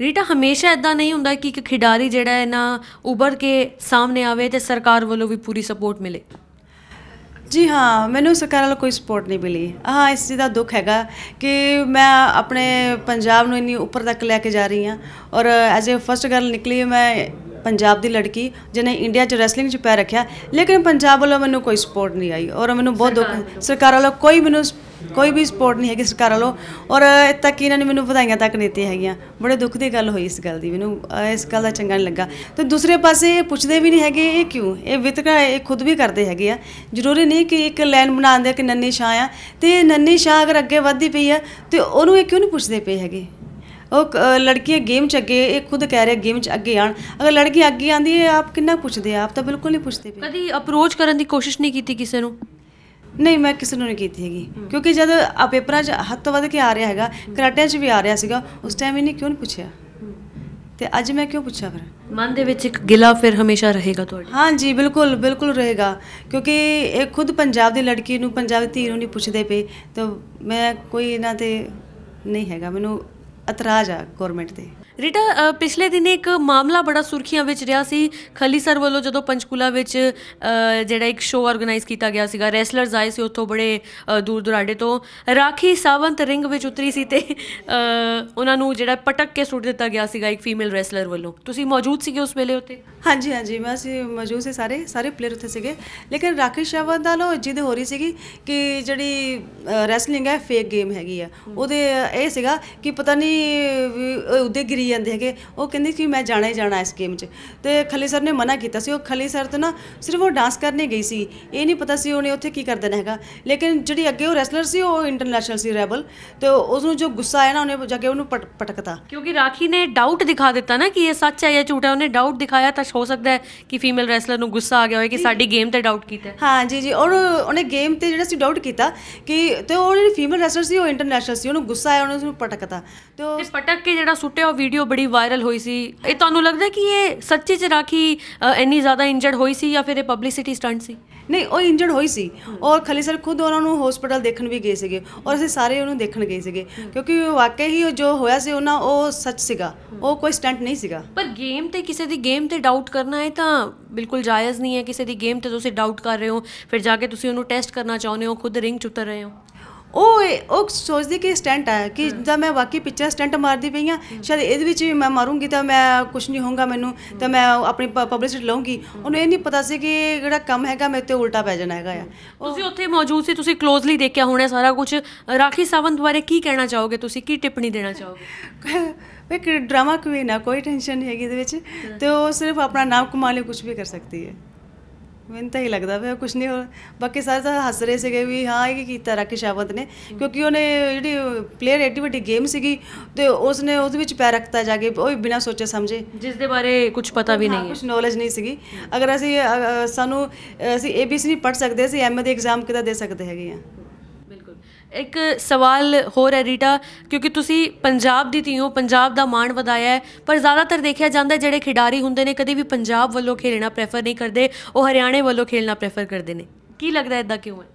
ਰੀਟਾ ਹਮੇਸ਼ਾ ਇਦਾਂ ਨਹੀਂ ਹੁੰਦਾ ਕਿ ਇੱਕ ਖਿਡਾਰੀ ਜਿਹੜਾ ਹੈ ਨਾ ਉੱਭਰ ਕੇ ਸਾਹਮਣੇ ਆਵੇ ਤੇ ਸਰਕਾਰ ਵੱਲੋਂ ਵੀ ਪੂਰੀ ਸਪੋਰਟ ਮਿਲੇ? ਜੀ ਹਾਂ ਮੈਨੂੰ ਸਰਕਾਰ ਵੱਲੋਂ ਕੋਈ ਸਪੋਰਟ ਨਹੀਂ ਮਿਲੀ। ਹਾਂ ਇਸ ਚੀਜ਼ ਦਾ ਦੁੱਖ ਹੈਗਾ ਕਿ ਮੈਂ ਆਪਣੇ ਪੰਜਾਬ ਨੂੰ ਇੰਨੀ ਉੱਪਰ ਤੱਕ ਲੈ ਕੇ ਜਾ ਰਹੀ ਹਾਂ ਔਰ ਐਜ਼ ਅ ਫਸਟ ਗੱਲ ਨਿਕਲੀ ਮੈਂ ਪੰਜਾਬ ਦੀ ਲੜਕੀ ਜਿਹਨੇ ਇੰਡੀਆ 'ਚ ਰੈਸਲਿੰਗ 'ਚ ਪੈਰ ਰੱਖਿਆ। ਲੇਕਿਨ ਪੰਜਾਬ ਵੱਲੋਂ ਮੈਨੂੰ ਕੋਈ ਸਪੋਰਟ ਨਹੀਂ ਆਈ ਔਰ ਮੈਨੂੰ ਬਹੁਤ ਦੁੱਖ ਸਰਕਾਰ ਵੱਲੋਂ ਕੋਈ ਮੈਨੂੰ ਕੋਈ ਵੀ ਸਪੋਰਟ ਨਹੀਂ ਹੈਗੀ ਸਰਕਾਰ ਵੱਲੋਂ। ਔਰ ਇੱਥੇ ਤੱਕ ਇਹਨਾਂ ਨੇ ਮੈਨੂੰ ਵਧਾਈਆਂ ਤੱਕ ਨਹੀਂ ਦਿੱਤੀਆਂ ਹੈਗੀਆਂ। ਬੜੇ ਦੁੱਖ ਦੀ ਗੱਲ ਹੋਈ ਇਸ ਗੱਲ ਦੀ। ਮੈਨੂੰ ਇਸ ਗੱਲ ਦਾ ਚੰਗਾ ਨਹੀਂ ਲੱਗਾ। ਤੇ ਦੂਸਰੇ ਪਾਸੇ ਇਹ ਪੁੱਛਦੇ ਵੀ ਨਹੀਂ ਹੈਗੇ, ਇਹ ਕਿਉਂ? ਇਹ ਵਿਤਕਰਾ ਇਹ ਖੁਦ ਵੀ ਕਰਦੇ ਹੈਗੇ ਆ। ਜ਼ਰੂਰੀ ਨਹੀਂ ਕਿ ਇੱਕ ਲਾਈਨ ਬਣਾਉਂਦੇ ਕਿ ਨੰਨੀ ਸ਼ਾਹ ਆ। ਤੇ ਨੰਨੀ ਸ਼ਾਹ ਅਗਰ ਅੱਗੇ ਵੱਧਦੀ ਪਈ ਆ, ਤੇ ਉਹਨੂੰ ਇਹ ਕਿਉਂ ਨਹੀਂ ਪੁੱਛਦੇ ਪਏ ਹੈਗੇ? ਉਹ ਲੜਕੀਆਂ ਗੇਮ 'ਚ ਅੱਗੇ, ਇਹ ਖੁਦ ਕਹਿ ਰਹੇ ਗੇਮ 'ਚ ਅੱਗੇ ਆਣ ਅਗਰ ਲੜਕੀ ਅੱਗੇ ਆਂਦੀ ਹੈ, ਆਪ ਕਿੰਨਾ ਪੁੱਛਦੇ ਆ? ਆਪ ਤਾਂ ਬਿਲਕੁਲ ਨਹੀਂ ਪੁੱਛਦੇ ਪਏ। ਕਦੀ ਅਪਰੋਚ ਕਰਨ ਦੀ ਕੋਸ਼ਿਸ਼ ਨਹੀਂ ਕੀਤੀ ਕਿਸੇ ਨੂੰ? ਨਹੀਂ ਮੈਂ ਕਿਸੇ ਨੂੰ ਨਹੀਂ ਕੀਤੀ ਹੈਗੀ। ਕਿਉਂਕਿ ਜਦ ਆ ਪੇਪਰਾਂ 'ਚ ਹੱਥ ਤੋਂ ਵੱਧ ਕੇ ਆ ਰਿਹਾ ਹੈਗਾ ਕਰਾਟੇ 'ਚ ਵੀ ਆ ਰਿਹਾ ਸੀਗਾ ਉਸ ਟਾਈਮ ਇਹਨੇ ਕਿਉਂ ਨਹੀਂ ਪੁੱਛਿਆ? ਤੇ ਅੱਜ ਮੈਂ ਕਿਉਂ ਪੁੱਛਾਂ ਫਿਰ? ਮਨ ਦੇ ਵਿੱਚ ਇੱਕ ਗਿਲਾ ਫਿਰ ਹਮੇਸ਼ਾ ਰਹੇਗਾ ਤੁਹਾਡੇ? ਹਾਂ ਜੀ ਬਿਲਕੁਲ ਬਿਲਕੁਲ ਰਹੇਗਾ। ਕਿਉਂਕਿ ਇਹ ਖੁਦ ਪੰਜਾਬ ਦੀ ਲੜਕੀ ਨੂੰ ਪੰਜਾਬ ਦੀ ਧੀ ਨੂੰ ਨਹੀਂ ਪੁੱਛਦੇ ਪਏ ਤਾਂ ਮੈਂ ਕੋਈ ਇਹਨਾਂ ਤੇ ਨਹੀਂ ਹੈਗਾ। ਮੈਨੂੰ ਇਤਰਾਜ਼ ਆ ਗਵਰਨਮੈਂਟ ਤੇ। ਰੀਟਾ ਪਿਛਲੇ ਦਿਨ ਇੱਕ ਮਾਮਲਾ ਬੜਾ ਸੁਰਖੀਆਂ ਵਿੱਚ ਰਿਹਾ ਸੀ। ਖਲੀ ਸਰ ਵੱਲੋਂ ਜਦੋਂ ਪੰਚਕੂਲਾ ਵਿੱਚ ਜਿਹੜਾ ਇੱਕ ਸ਼ੋਅ ਆਰਗੇਨਾਈਜ਼ ਕੀਤਾ ਗਿਆ ਸੀਗਾ, ਰੈਸਲਰਸ ਆਏ ਸੀ ਉੱਥੋਂ ਬੜੇ ਦੂਰ ਦੁਰਾਡੇ ਤੋਂ। ਰਾਖੀ ਸਾਵੰਤ ਰਿੰਗ ਵਿੱਚ ਉਤਰੀ ਸੀ ਤੇ ਉਹਨਾਂ ਨੂੰ ਜਿਹੜਾ ਪਟਕ ਕੇ ਸੁੱਟ ਦਿੱਤਾ ਗਿਆ ਸੀਗਾ ਇੱਕ ਫੀਮੇਲ ਰੈਸਲਰ ਵੱਲੋਂ। ਤੁਸੀਂ ਮੌਜੂਦ ਸੀਗੇ ਉਸ ਵੇਲੇ ਉੱਤੇ ਹਾਂਜੀ ਹਾਂਜੀ, ਮੈਂ ਅਸੀਂ ਮੌਜੂਦ ਸੀ ਸਾਰੇ ਸਾਰੇ ਪਲੇਅਰ ਉੱਥੇ ਸੀਗੇ। ਲੇਕਿਨ ਰਾਖੀ ਸਾਵੰਤ ਦਾ ਲੋ ਜਿੱਦ ਹੋ ਰਹੀ ਸੀਗੀ ਕਿ ਜਿਹੜੀ ਰੈਸਲਿੰਗ ਹੈ ਫੇਕ ਗੇਮ ਹੈਗੀ ਆ। ਉਹਦੇ ਇਹ ਸੀਗਾ ਕਿ ਪਤਾ ਨਹੀਂ ਵੀ ਉਹਦੇ ਗਿਰੀ ਜਾਂਦੇ ਹੈਗੇ ਉਹ ਕਹਿੰਦੀ ਕਿ ਮੈਂ ਜਾਣਾ ਹੀ ਜਾਣਾ ਇਸ ਗੇਮ 'ਚ। ਤੇ ਖਲੀ ਸਰ ਨੇ ਮਨਾ ਕੀਤਾ ਸੀ ਉਹ ਖਲੀ ਸਰ ਤੋਂ ਨਾ ਸਿਰਫ ਉਹ ਡਾਂਸ ਕਰਨੇ ਗਈ ਸੀ ਇਹ ਨਹੀਂ ਪਤਾ ਸੀ ਉਹਨੇ ਉੱਥੇ ਕੀ ਕਰ ਦੇਣਾ ਹੈਗਾ। ਲੇਕਿਨ ਜਿਹੜੀ ਅੱਗੇ ਉਹ ਰੈਸਲਰ ਸੀ ਉਹ ਇੰਟਰਨੈਸ਼ਨਲ ਸੀ ਰੈਬਲ ਤੇ ਉਸ ਨੂੰ ਜੋ ਗੁੱਸਾ ਆਇਆ ਨਾ ਉਹਨੇ ਜਾ ਕੇ ਉਹਨੂੰ ਪਟ- ਪਟਕਤਾ। ਕਿਉਂਕਿ ਰਾਖੀ ਨੇ ਡਾਊਟ ਦਿਖਾ ਦਿੱਤਾ ਨਾ ਕਿ ਇਹ ਸੱਚ ਹੈ ਜਾਂ ਝੂਠ ਹੈ ਉਹਨੇ ਡਾਊਟ ਦਿਖਾਇਆ ਤਾਂ ਹੋ ਸਕਦਾ ਹੈ ਕਿ ਫੀਮੇਲ ਰੈਸਲਰ ਨੂੰ ਗੁੱਸਾ ਆ ਗਿਆ ਹੋਵੇ ਕਿ ਸਾਡੀ ਗੇਮ ਤੇ ਡਾਊਟ ਕੀਤਾ ਹੈ। ਜੀ ਜੀ ਔਰ ਉਹਨੇ ਗੇਮ ਤੇ ਜਿਹੜਾ ਸੀ ਡਾਊਟ ਕੀਤਾ ਕਿ ਤੇ ਉਹ ਜਿਹੜੀ ਫੀਮੇਲ ਰੈਸਲਰ ਸੀ ਉਹ ਇੰਟਰਨੈਸ਼ਨਲ ਸੀ ਉਹਨੂੰ ਗੁੱਸਾ ਆਇਆ ਉਹਨੇ ਪਟਕਤਾ। ਤੇ ਪਟਕ ਕੇ ਜਿਹੜਾ ਸੁੱਟਿਆ ਉਹ ਵੀਡੀਓ ਬੜੀ ਵਾਇਰਲ ਹੋਈ ਸੀ। ਇਹ ਤੁਹਾਨੂੰ ਲੱਗਦਾ ਕਿ ਇਹ ਸੱਚੀ ਚ ਰਾਖੀ ਇੰਨੀ ਜ਼ਿਆਦਾ ਇੰਜਰਡ ਹੋਈ ਸੀ ਜਾਂ ਫਿਰ ਇਹ ਪਬਲਿਸਿਟੀ ਸਟੰਟ ਸੀ? ਨਹੀਂ ਉਹ ਇੰਜਰਡ ਹੋਈ ਸੀ। ਔਰ ਖਲੀ ਸਰ ਖੁਦ ਉਹਨਾਂ ਨੂੰ ਹਸਪੀਟਲ ਦੇਖਣ ਵੀ ਗਏ ਸੀਗੇ ਔਰ ਅਸੀਂ ਸਾਰੇ ਉਹਨੂੰ ਦੇਖਣ ਗਏ ਸੀਗੇ। ਕਿਉਂਕਿ ਵਾਕਈ ਹੀ ਉਹ ਜੋ ਹੋਇਆ ਸੀ ਉਹਨਾਂ ਉਹ ਸੱਚ ਸੀਗਾ। ਉਹ ਕੋਈ ਸਟੰਟ ਨਹੀਂ ਸੀਗਾ। ਪਰ ਗੇਮ ਤੇ ਕਿਸੇ ਦੀ ਗੇਮ ਤੇ ਡਾਊਟ ਕਰਨਾ ਹੈ ਤਾਂ ਬਿਲਕੁਲ ਜਾਇਜ਼ ਨਹੀਂ ਹੈ। ਕਿਸੇ ਦੀ ਗੇਮ ਤੇ ਤੁਸੀਂ ਡਾਊਟ ਕਰ ਰਹੇ ਹੋ ਫਿਰ ਜਾ ਕੇ ਤੁਸੀਂ ਉਹਨੂੰ ਟੈਸਟ ਕਰਨਾ ਚਾਹੁੰਦੇ ਹੋ ਖੁਦ ਰਿੰਗ ਚ ਉਤਰ ਰਹੇ ਹੋ। ਉਹ ਉਹ ਸੋਚਦੀ ਕਿ ਸਟੰਟ ਹੈ ਕਿ ਜਦ ਮੈਂ ਵਾਕਈ ਪਿੱਛੇ ਸਟੰਟ ਮਾਰਦੀ ਪਈ ਆ ਸ਼ਾਇਦ ਇਹਦੇ ਵਿੱਚ ਵੀ ਮੈਂ ਮਾਰੂੰਗੀ ਤਾਂ ਮੈਂ ਕੁਝ ਨਹੀਂ ਹੋਊਗਾ ਮੈਨੂੰ ਤਾਂ ਮੈਂ ਆਪਣੀ ਪਬਲਿਸਿਟੀ ਲਵਾਂਗੀ ਉਹਨੂੰ ਇਹ ਨਹੀਂ ਪਤਾ ਸੀ ਕਿ ਜਿਹੜਾ ਕੰਮ ਹੈਗਾ ਮੇਰੇ ਤੇ ਉਲਟਾ ਪੈ ਜਾਣਾ ਹੈਗਾ ਆ। ਤੁਸੀਂ ਉੱਥੇ ਮੌਜੂਦ ਸੀ ਤੁਸੀਂ ਕਲੋਜ਼ਲੀ ਦੇਖਿਆ ਹੋਣਾ ਸਾਰਾ ਕੁਝ ਰਾਖੀ ਸਾਵੰਤ ਬਾਰੇ ਕੀ ਕਹਿਣਾ ਚਾਹੋਗੇ ਤੁਸੀਂ? ਕੀ ਟਿੱਪਣੀ ਦੇਣਾ ਚਾਹੋਗੇ? ਵੇ ਕਿ ਡਰਾਮਾ ਕੁਈਨ ਆ ਕੋਈ ਟੈਨਸ਼ਨ ਨਹੀਂ ਹੈਗੀ ਇਹਦੇ ਵਿੱਚ। ਤੇ ਉਹ ਸਿਰਫ ਆਪਣਾ ਨਾਮ ਕਮਾ ਲਈ ਕੁਝ ਵੀ ਕਰ ਸਕਦੀ ਹੈ। ਮੈਨੂੰ ਤਾਂ ਹੀ ਲੱਗਦਾ ਪਿਆ ਕੁਝ ਨਹੀਂ ਹੋਰ ਬਾਕੀ ਸਾਰੇ ਤਾਂ ਹੱਸ ਰਹੇ ਸੀਗੇ ਵੀ ਹਾਂ ਇਹ ਕੀ ਕੀਤਾ ਰਾਕੇਸ਼ ਸ਼ਾਵੰਤ ਨੇ ਕਿਉਂਕਿ ਉਹਨੇ ਜਿਹੜੀ ਪਲੇਅਰ ਐਡੀ ਵੱਡੀ ਗੇਮ ਸੀਗੀ ਤੇ ਉਸਨੇ ਉਹਦੇ ਵਿੱਚ ਪੈਰ ਰੱਖਤਾ ਜਾ ਕੇ ਉਹ ਵੀ ਬਿਨਾਂ ਸੋਚੇ ਸਮਝੇ। ਜਿਸ ਦੇ ਬਾਰੇ ਕੁਝ ਪਤਾ ਵੀ ਨਹੀਂ ਹੈ। ਕੁਝ ਨੌਲੇਜ ਨਹੀਂ ਸੀਗੀ। ਅਗਰ ਅਸੀਂ ਸਾਨੂੰ ਅਸੀਂ ਏਬੀਸੀ ਨਹੀਂ ਪੜ੍ਹ ਸਕਦੇ ਅਸੀਂ ਐਮਏ ਦੇ ਐਗਜ਼ਾਮ ਕਿੱਦਾਂ ਦੇ ਸਕਦੇ ਹੈਗੇ ਆ? ਇੱਕ ਸਵਾਲ ਹੋਰ ਹੈ, ਰੀਟਾ, ਕਿਉਂਕਿ ਤੁਸੀਂ ਪੰਜਾਬ ਦੀ ਧੀ ਹੋ, ਪੰਜਾਬ ਦਾ ਮਾਣ ਵਧਾਇਆ ਹੈ, ਪਰ ਜ਼ਿਆਦਾਤਰ ਦੇਖਿਆ ਜਾਂਦਾ ਜਿਹੜੇ ਖਿਡਾਰੀ ਹੁੰਦੇ ਨੇ, ਕਦੇ ਵੀ ਪੰਜਾਬ ਵੱਲੋਂ ਖੇਡਣਾ ਪ੍ਰੈਫਰ ਨਹੀਂ ਕਰਦੇ, ਉਹ ਹਰਿਆਣੇ ਵੱਲੋਂ ਖੇਡਣਾ ਪ੍ਰੈਫਰ ਕਰਦੇ ਨੇ। ਕੀ ਲੱਗਦਾ ਇਦਾਂ ਕਿਉਂ ਹੈ?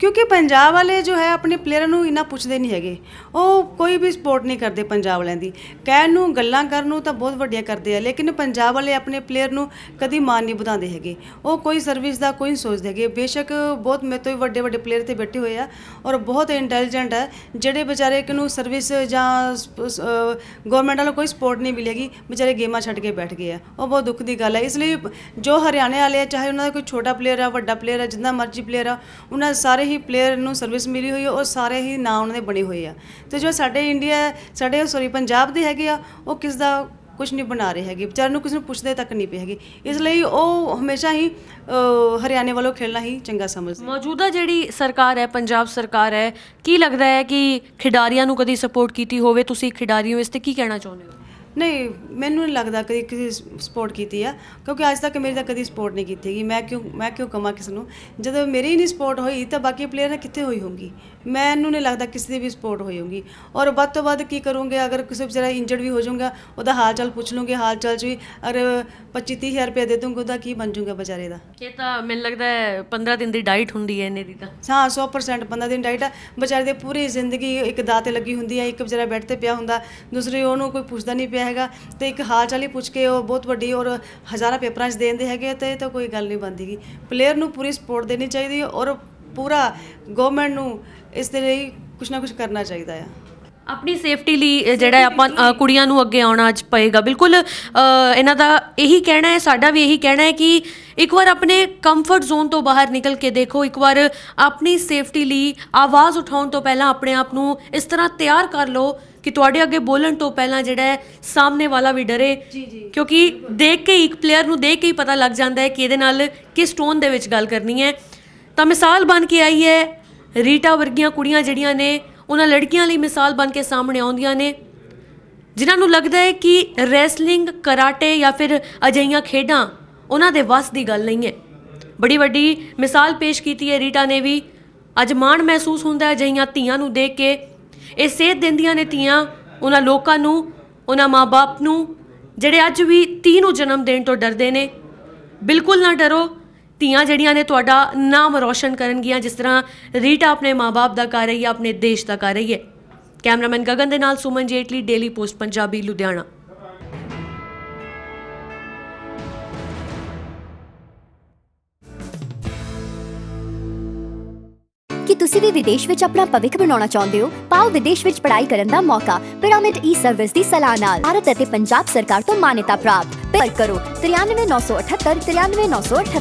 ਕਿਉਂਕਿ ਪੰਜਾਬ ਵਾਲੇ ਜੋ ਹੈ ਆਪਣੇ ਪਲੇਅਰਾਂ ਨੂੰ ਇੰਨਾ ਪੁੱਛਦੇ ਨਹੀਂ ਹੈਗੇ। ਉਹ ਕੋਈ ਵੀ ਸਪੋਰਟ ਨਹੀਂ ਕਰਦੇ ਪੰਜਾਬ ਵਾਲਿਆਂ ਦੀ। ਕਹਿਣ ਨੂੰ, ਗੱਲਾਂ ਕਰਨ ਨੂੰ ਤਾਂ ਬਹੁਤ ਵੱਡੀਆਂ ਕਰਦੇ ਆ, ਲੇਕਿਨ ਪੰਜਾਬ ਵਾਲੇ ਆਪਣੇ ਪਲੇਅਰ ਨੂੰ ਕਦੀ ਮਾਨ ਨਹੀਂ ਵਧਾਉਂਦੇ ਹੈਗੇ। ਉਹ ਕੋਈ ਸਰਵਿਸ ਦਾ ਕੋਈ ਨਹੀਂ ਸੋਚਦੇ ਹੈਗੇ। ਬੇਸ਼ੱਕ ਬਹੁਤ ਮੇਰੇ ਤੋਂ ਵੀ ਵੱਡੇ ਵੱਡੇ ਪਲੇਅਰ ਤੇ ਬੈਠੇ ਹੋਏ ਆ ਔਰ ਬਹੁਤ ਇੰਟੈਲੀਜੈਂਟ ਹੈ ਜਿਹੜੇ ਵਿਚਾਰੇ ਕਿ ਨੂੰ ਸਰਵਿਸ ਜਾਂ ਗਵਰਨਮੈਂਟ ਵਾਲਾ ਕੋਈ ਸਪੋਰਟ ਨਹੀਂ ਮਿਲੇਗੀ, ਵਿਚਾਰੇ ਗੇਮਾਂ ਛੱਡ ਕੇ ਬੈਠ ਗਏ ਆ। ਉਹ ਬਹੁਤ ਦੁੱਖ ਦੀ ਗੱਲ ਹੈ ਇਸ ਲਈ ਜੋ ਹਰਿਆਣੇ ਵਾਲੇ ਆ, ਚਾਹੇ ਉਹਨਾਂ ਦਾ ਕੋਈ ਛੋਟਾ ਪਲੇਅਰ ਆ, ਵੱਡਾ ਪਲੇਅਰ ਆ, ਜਿੰਨਾ ਮਰਜ਼ੀ ਪਲੇਅਰ ਆ, ਉਹਨਾਂ ਸਾਰੇ ਹੀ ਪਲੇਅਰ ਨੂੰ ਸਰਵਿਸ ਮਿਲੀ ਹੋਈ ਹੈ ਔਰ ਸਾਰੇ ਹੀ ਨਾਂ ਉਹਨਾਂ ਦੇ ਬਣੇ ਹੋਏ ਆ। ਤੇ ਜੋ ਸਾਡੇ ਇੰਡੀਆ ਸਾਡੇ ਸੌਰੀ ਪੰਜਾਬ ਦੇ ਹੈਗੇ ਆ, ਉਹ ਕਿਸ ਦਾ ਕੁਝ ਨਹੀਂ ਬਣਾ ਰਹੇ ਹੈਗੇ, ਵਿਚਾਰੇ ਨੂੰ ਕਿਸੇ ਨੂੰ ਪੁੱਛਦੇ ਤੱਕ ਨਹੀਂ ਪਏ ਹੈਗੇ। ਇਸ ਲਈ ਉਹ ਹਮੇਸ਼ਾ ਹੀ ਹਰਿਆਣੇ ਵੱਲੋਂ ਖੇਡਣਾ ਹੀ ਚੰਗਾ ਸਮਝਦੇ ਮੌਜੂਦਾ ਜਿਹੜੀ ਸਰਕਾਰ ਹੈ, ਪੰਜਾਬ ਸਰਕਾਰ ਹੈ, ਕੀ ਲੱਗਦਾ ਹੈ ਕਿ ਖਿਡਾਰੀਆਂ ਨੂੰ ਕਦੀ ਸਪੋਰਟ ਕੀਤੀ ਹੋਵੇ? ਤੁਸੀਂ ਖਿਡਾਰੀ ਹੋ ਇਸ ਤੇ ਕੀ ਕਹਿਣਾ ਚਾਹੁੰਦੇ ਹੋ? ਨਹੀਂ, ਮੈਨੂੰ ਨਹੀਂ ਲੱਗਦਾ ਕਦੀ ਕਿਸੇ ਸਪੋਰਟ ਕੀਤੀ ਆ, ਕਿਉਂਕਿ ਅੱਜ ਤੱਕ ਮੇਰੀ ਤਾਂ ਕਦੀ ਸਪੋਰਟ ਨਹੀਂ ਕੀਤੀ ਗਈ ਮੈਂ ਕਿਉਂ ਮੈਂ ਕਿਉਂ ਕਮਾਂ ਕਿਸ ਨੂੰ? ਜਦੋਂ ਮੇਰੀ ਹੀ ਨਹੀਂ ਸਪੋਰਟ ਹੋਈ ਤਾਂ ਬਾਕੀ ਪਲੇਅਰ ਕਿੱਥੇ ਹੋਈ ਹੋਊਗੀ? ਮੈਨੂੰ ਨਹੀਂ ਲੱਗਦਾ ਕਿਸੇ ਦੀ ਵੀ ਸਪੋਰਟ ਹੋਊਗੀ। ਔਰ ਵੱਧ ਤੋਂ ਵੱਧ ਕੀ ਕਰੂੰਗੇ ਅਗਰ ਕਿਸੇ ਵਿਚਾਰਾ ਇੰਜਰਡ ਵੀ ਹੋ ਜਾਊਗਾ ਉਹਦਾ ਹਾਲ ਚਾਲ ਪੁੱਛ ਲੂੰਗੇ ਹਾਲ ਚਾਲ ਚ ਵੀ ਅਗਰ 25 30 ਹਜ਼ਾਰ ਰੁਪਏ ਦੇ ਦੂੰਗਾ ਉਹਦਾ ਕੀ ਬਣ ਜਾਊਗਾ ਵਿਚਾਰੇ ਦਾ। ਇਹ ਤਾਂ ਮੈਨੂੰ ਲੱਗਦਾ ਹੈ 15 ਦਿਨ ਦੀ ਡਾਈਟ ਹੁੰਦੀ ਹੈ ਇਹਨੇ ਦੀ ਤਾਂ। ਹਾਂ 100% 15 ਦਿਨ ਡਾਈਟ ਆ। ਵਿਚਾਰੇ ਦੀ ਪੂਰੀ ਜ਼ਿੰਦਗੀ ਇੱਕ ਦਾਅ ਤੇ ਲੱਗੀ ਹੁੰਦੀ ਹੈ ਇੱਕ ਵਿਚਾਰਾ ਬੈੱਡ ਤੇ ਪਿਆ ਹੁੰਦਾ ਦੂਸਰੇ ਉਹਨੂੰ ਕੋਈ ਪੁੱਛਦਾ ਨਹੀਂ ਪਿਆ ਹੈਗਾ ਤੇ ਇੱਕ ਹਾਲ ਚਾਲ ਹੀ ਪੁੱਛ ਕੇ ਉਹ ਬਹੁਤ ਵੱਡੀ ਔਰ ਹਜ਼ਾਰਾਂ ਪੇਪਰਾਂ 'ਚ ਦੇਂਦੇ ਹੈਗੇ ਤੇ ਇਹ ਤਾਂ ਕੋਈ ਗੱਲ ਨਹੀਂ ਬਣਦੀਗੀ ਪਲੇਅਰ ਨੂੰ ਪੂਰੀ ਸਪੋਰਟ ਦੇਣੀ ਚਾਹੀਦੀ ਹੈ ਔਰ ਪੂਰਾ ਗਵਰਨਮੈਂਟ ਨੂੰ ਇਸ ਦੇ ਲਈ ਕੁਝ ਨਾ ਕੁਝ ਕਰਨਾ ਚਾਹੀਦਾ ਆ। ਆਪਣੀ ਸੇਫਟੀ ਲਈ ਜਿਹੜਾ ਆਪਾਂ ਕੁੜੀਆਂ ਨੂੰ ਅੱਗੇ ਆਉਣਾ ਅੱਜ ਪਏਗਾ। ਬਿਲਕੁਲ ਇਹਨਾਂ ਦਾ ਇਹੀ ਕਹਿਣਾ ਹੈ ਸਾਡਾ ਵੀ ਇਹੀ ਕਹਿਣਾ ਹੈ ਕਿ ਇੱਕ ਵਾਰ ਆਪਣੇ ਕੰਫਰਟ ਜ਼ੋਨ ਤੋਂ ਬਾਹਰ ਨਿਕਲ ਕੇ ਦੇਖੋ। ਇੱਕ ਵਾਰ ਆਪਣੀ ਸੇਫਟੀ ਲਈ ਆਵਾਜ਼ ਉਠਾਉਣ ਤੋਂ ਪਹਿਲਾਂ ਆਪਣੇ ਆਪ ਨੂੰ ਇਸ ਤਰ੍ਹਾਂ ਤਿਆਰ ਕਰ ਲਓ ਕਿ ਤੁਹਾਡੇ ਅੱਗੇ ਬੋਲਣ ਤੋਂ ਪਹਿਲਾਂ ਜਿਹੜਾ ਹੈ ਸਾਹਮਣੇ ਵਾਲਾ ਵੀ ਡਰੇ। ਕਿਉਂਕਿ ਦੇਖ ਕੇ ਇੱਕ ਪਲੇਅਰ ਨੂੰ ਦੇਖ ਕੇ ਹੀ ਪਤਾ ਲੱਗ ਜਾਂਦਾ ਹੈ ਕਿ ਇਹਦੇ ਨਾਲ ਕਿਸ ਟੋਨ ਦੇ ਵਿੱਚ ਗੱਲ ਕਰਨੀ ਹੈ। ਤਾਂ ਮਿਸਾਲ ਬਣ ਕੇ ਆਈ ਹੈ। ਰੀਟਾ ਵਰਗੀਆਂ ਕੁੜੀਆਂ ਜਿਹੜੀਆਂ ਨੇ, ਉਹਨਾਂ ਲੜਕੀਆਂ ਲਈ ਮਿਸਾਲ ਬਣ ਕੇ ਸਾਹਮਣੇ ਆਉਂਦੀਆਂ ਨੇ। ਜਿਨ੍ਹਾਂ ਨੂੰ ਲੱਗਦਾ ਹੈ ਕਿ ਰੈਸਲਿੰਗ, ਕਰਾਟੇ ਜਾਂ ਫਿਰ ਅਜਿਹੀਆਂ ਖੇਡਾਂ ਉਹਨਾਂ ਦੇ ਵੱਸ ਦੀ ਗੱਲ ਨਹੀਂ ਹੈ। ਬੜੀ ਵੱਡੀ ਮਿਸਾਲ ਪੇਸ਼ ਕੀਤੀ ਹੈ ਰੀਟਾ ਨੇ ਵੀ। ਅੱਜ ਮਾਣ ਮਹਿਸੂਸ ਹੁੰਦਾ ਹੈ ਅਜਿਹੀਆਂ ਧੀਆਂ ਨੂੰ ਦੇਖ ਕੇ। ਇਹ ਸੇਧ ਦਿੰਦੀਆਂ ਨੇ ਧੀਆਂ ਉਹਨਾਂ ਲੋਕਾਂ ਨੂੰ, ਉਹਨਾਂ ਮਾਪੇ ਨੂੰ, ਜਿਹੜੇ ਅੱਜ ਵੀ ਧੀ ਨੂੰ ਜਨਮ ਦੇਣ ਤੋਂ ਡਰਦੇ ਨੇ। ਬਿਲਕੁਲ ਨਾ ਡਰੋ। ਧੀਆਂ ਜਿਹੜੀਆਂ ਨੇ ਤੁਹਾਡਾ ਨਾਮ ਰੌਸ਼ਨ ਕਰਨਗੀਆਂ, ਜਿਸ ਤਰ੍ਹਾਂ ਰੀਟਾ ਆਪਣੇ ਮਾਪੇ ਦਾ ਕਰ ਰਹੀ ਹੈ, ਆਪਣੇ ਦੇਸ਼ ਦਾ ਕਰ ਰਹੀ ਹੈ। ਕੈਮਰਾਮੈਨ ਗਗਨ ਦੇ ਨਾਲ ਸੁਮਨ ਜੇਟਲੀ, ਡੇਲੀ ਪੋਸਟ, ਪੰਜਾਬੀ, ਲੁਧਿਆਣਾ। ਕੀ ਤੁਸੀਂ ਵੀ ਵਿਦੇਸ਼ ਵਿੱਚ ਆਪਣਾ ਭਵਿੱਖ ਬਣਾਉਣਾ ਚਾਹੁੰਦੇ ਹੋ? ਪਾਓ ਵਿਦੇਸ਼ ਵਿੱਚ ਪੜ੍ਹਾਈ ਕਰਨ ਦਾ ਮੌਕਾ। ਪਿਰਾਮਿਡ ਈ ਸਰਵਿਸ ਦੀ ਸਲਾਹ ਨਾਲ ਭਾਰਤ ਅਤੇ ਪੰਜਾਬ ਸਰਕਾਰ ਤੋਂ ਮਾਨਤਾ ਪ੍ਰਾਪਤ। ਪਰ ਕਰੋ 93978 93978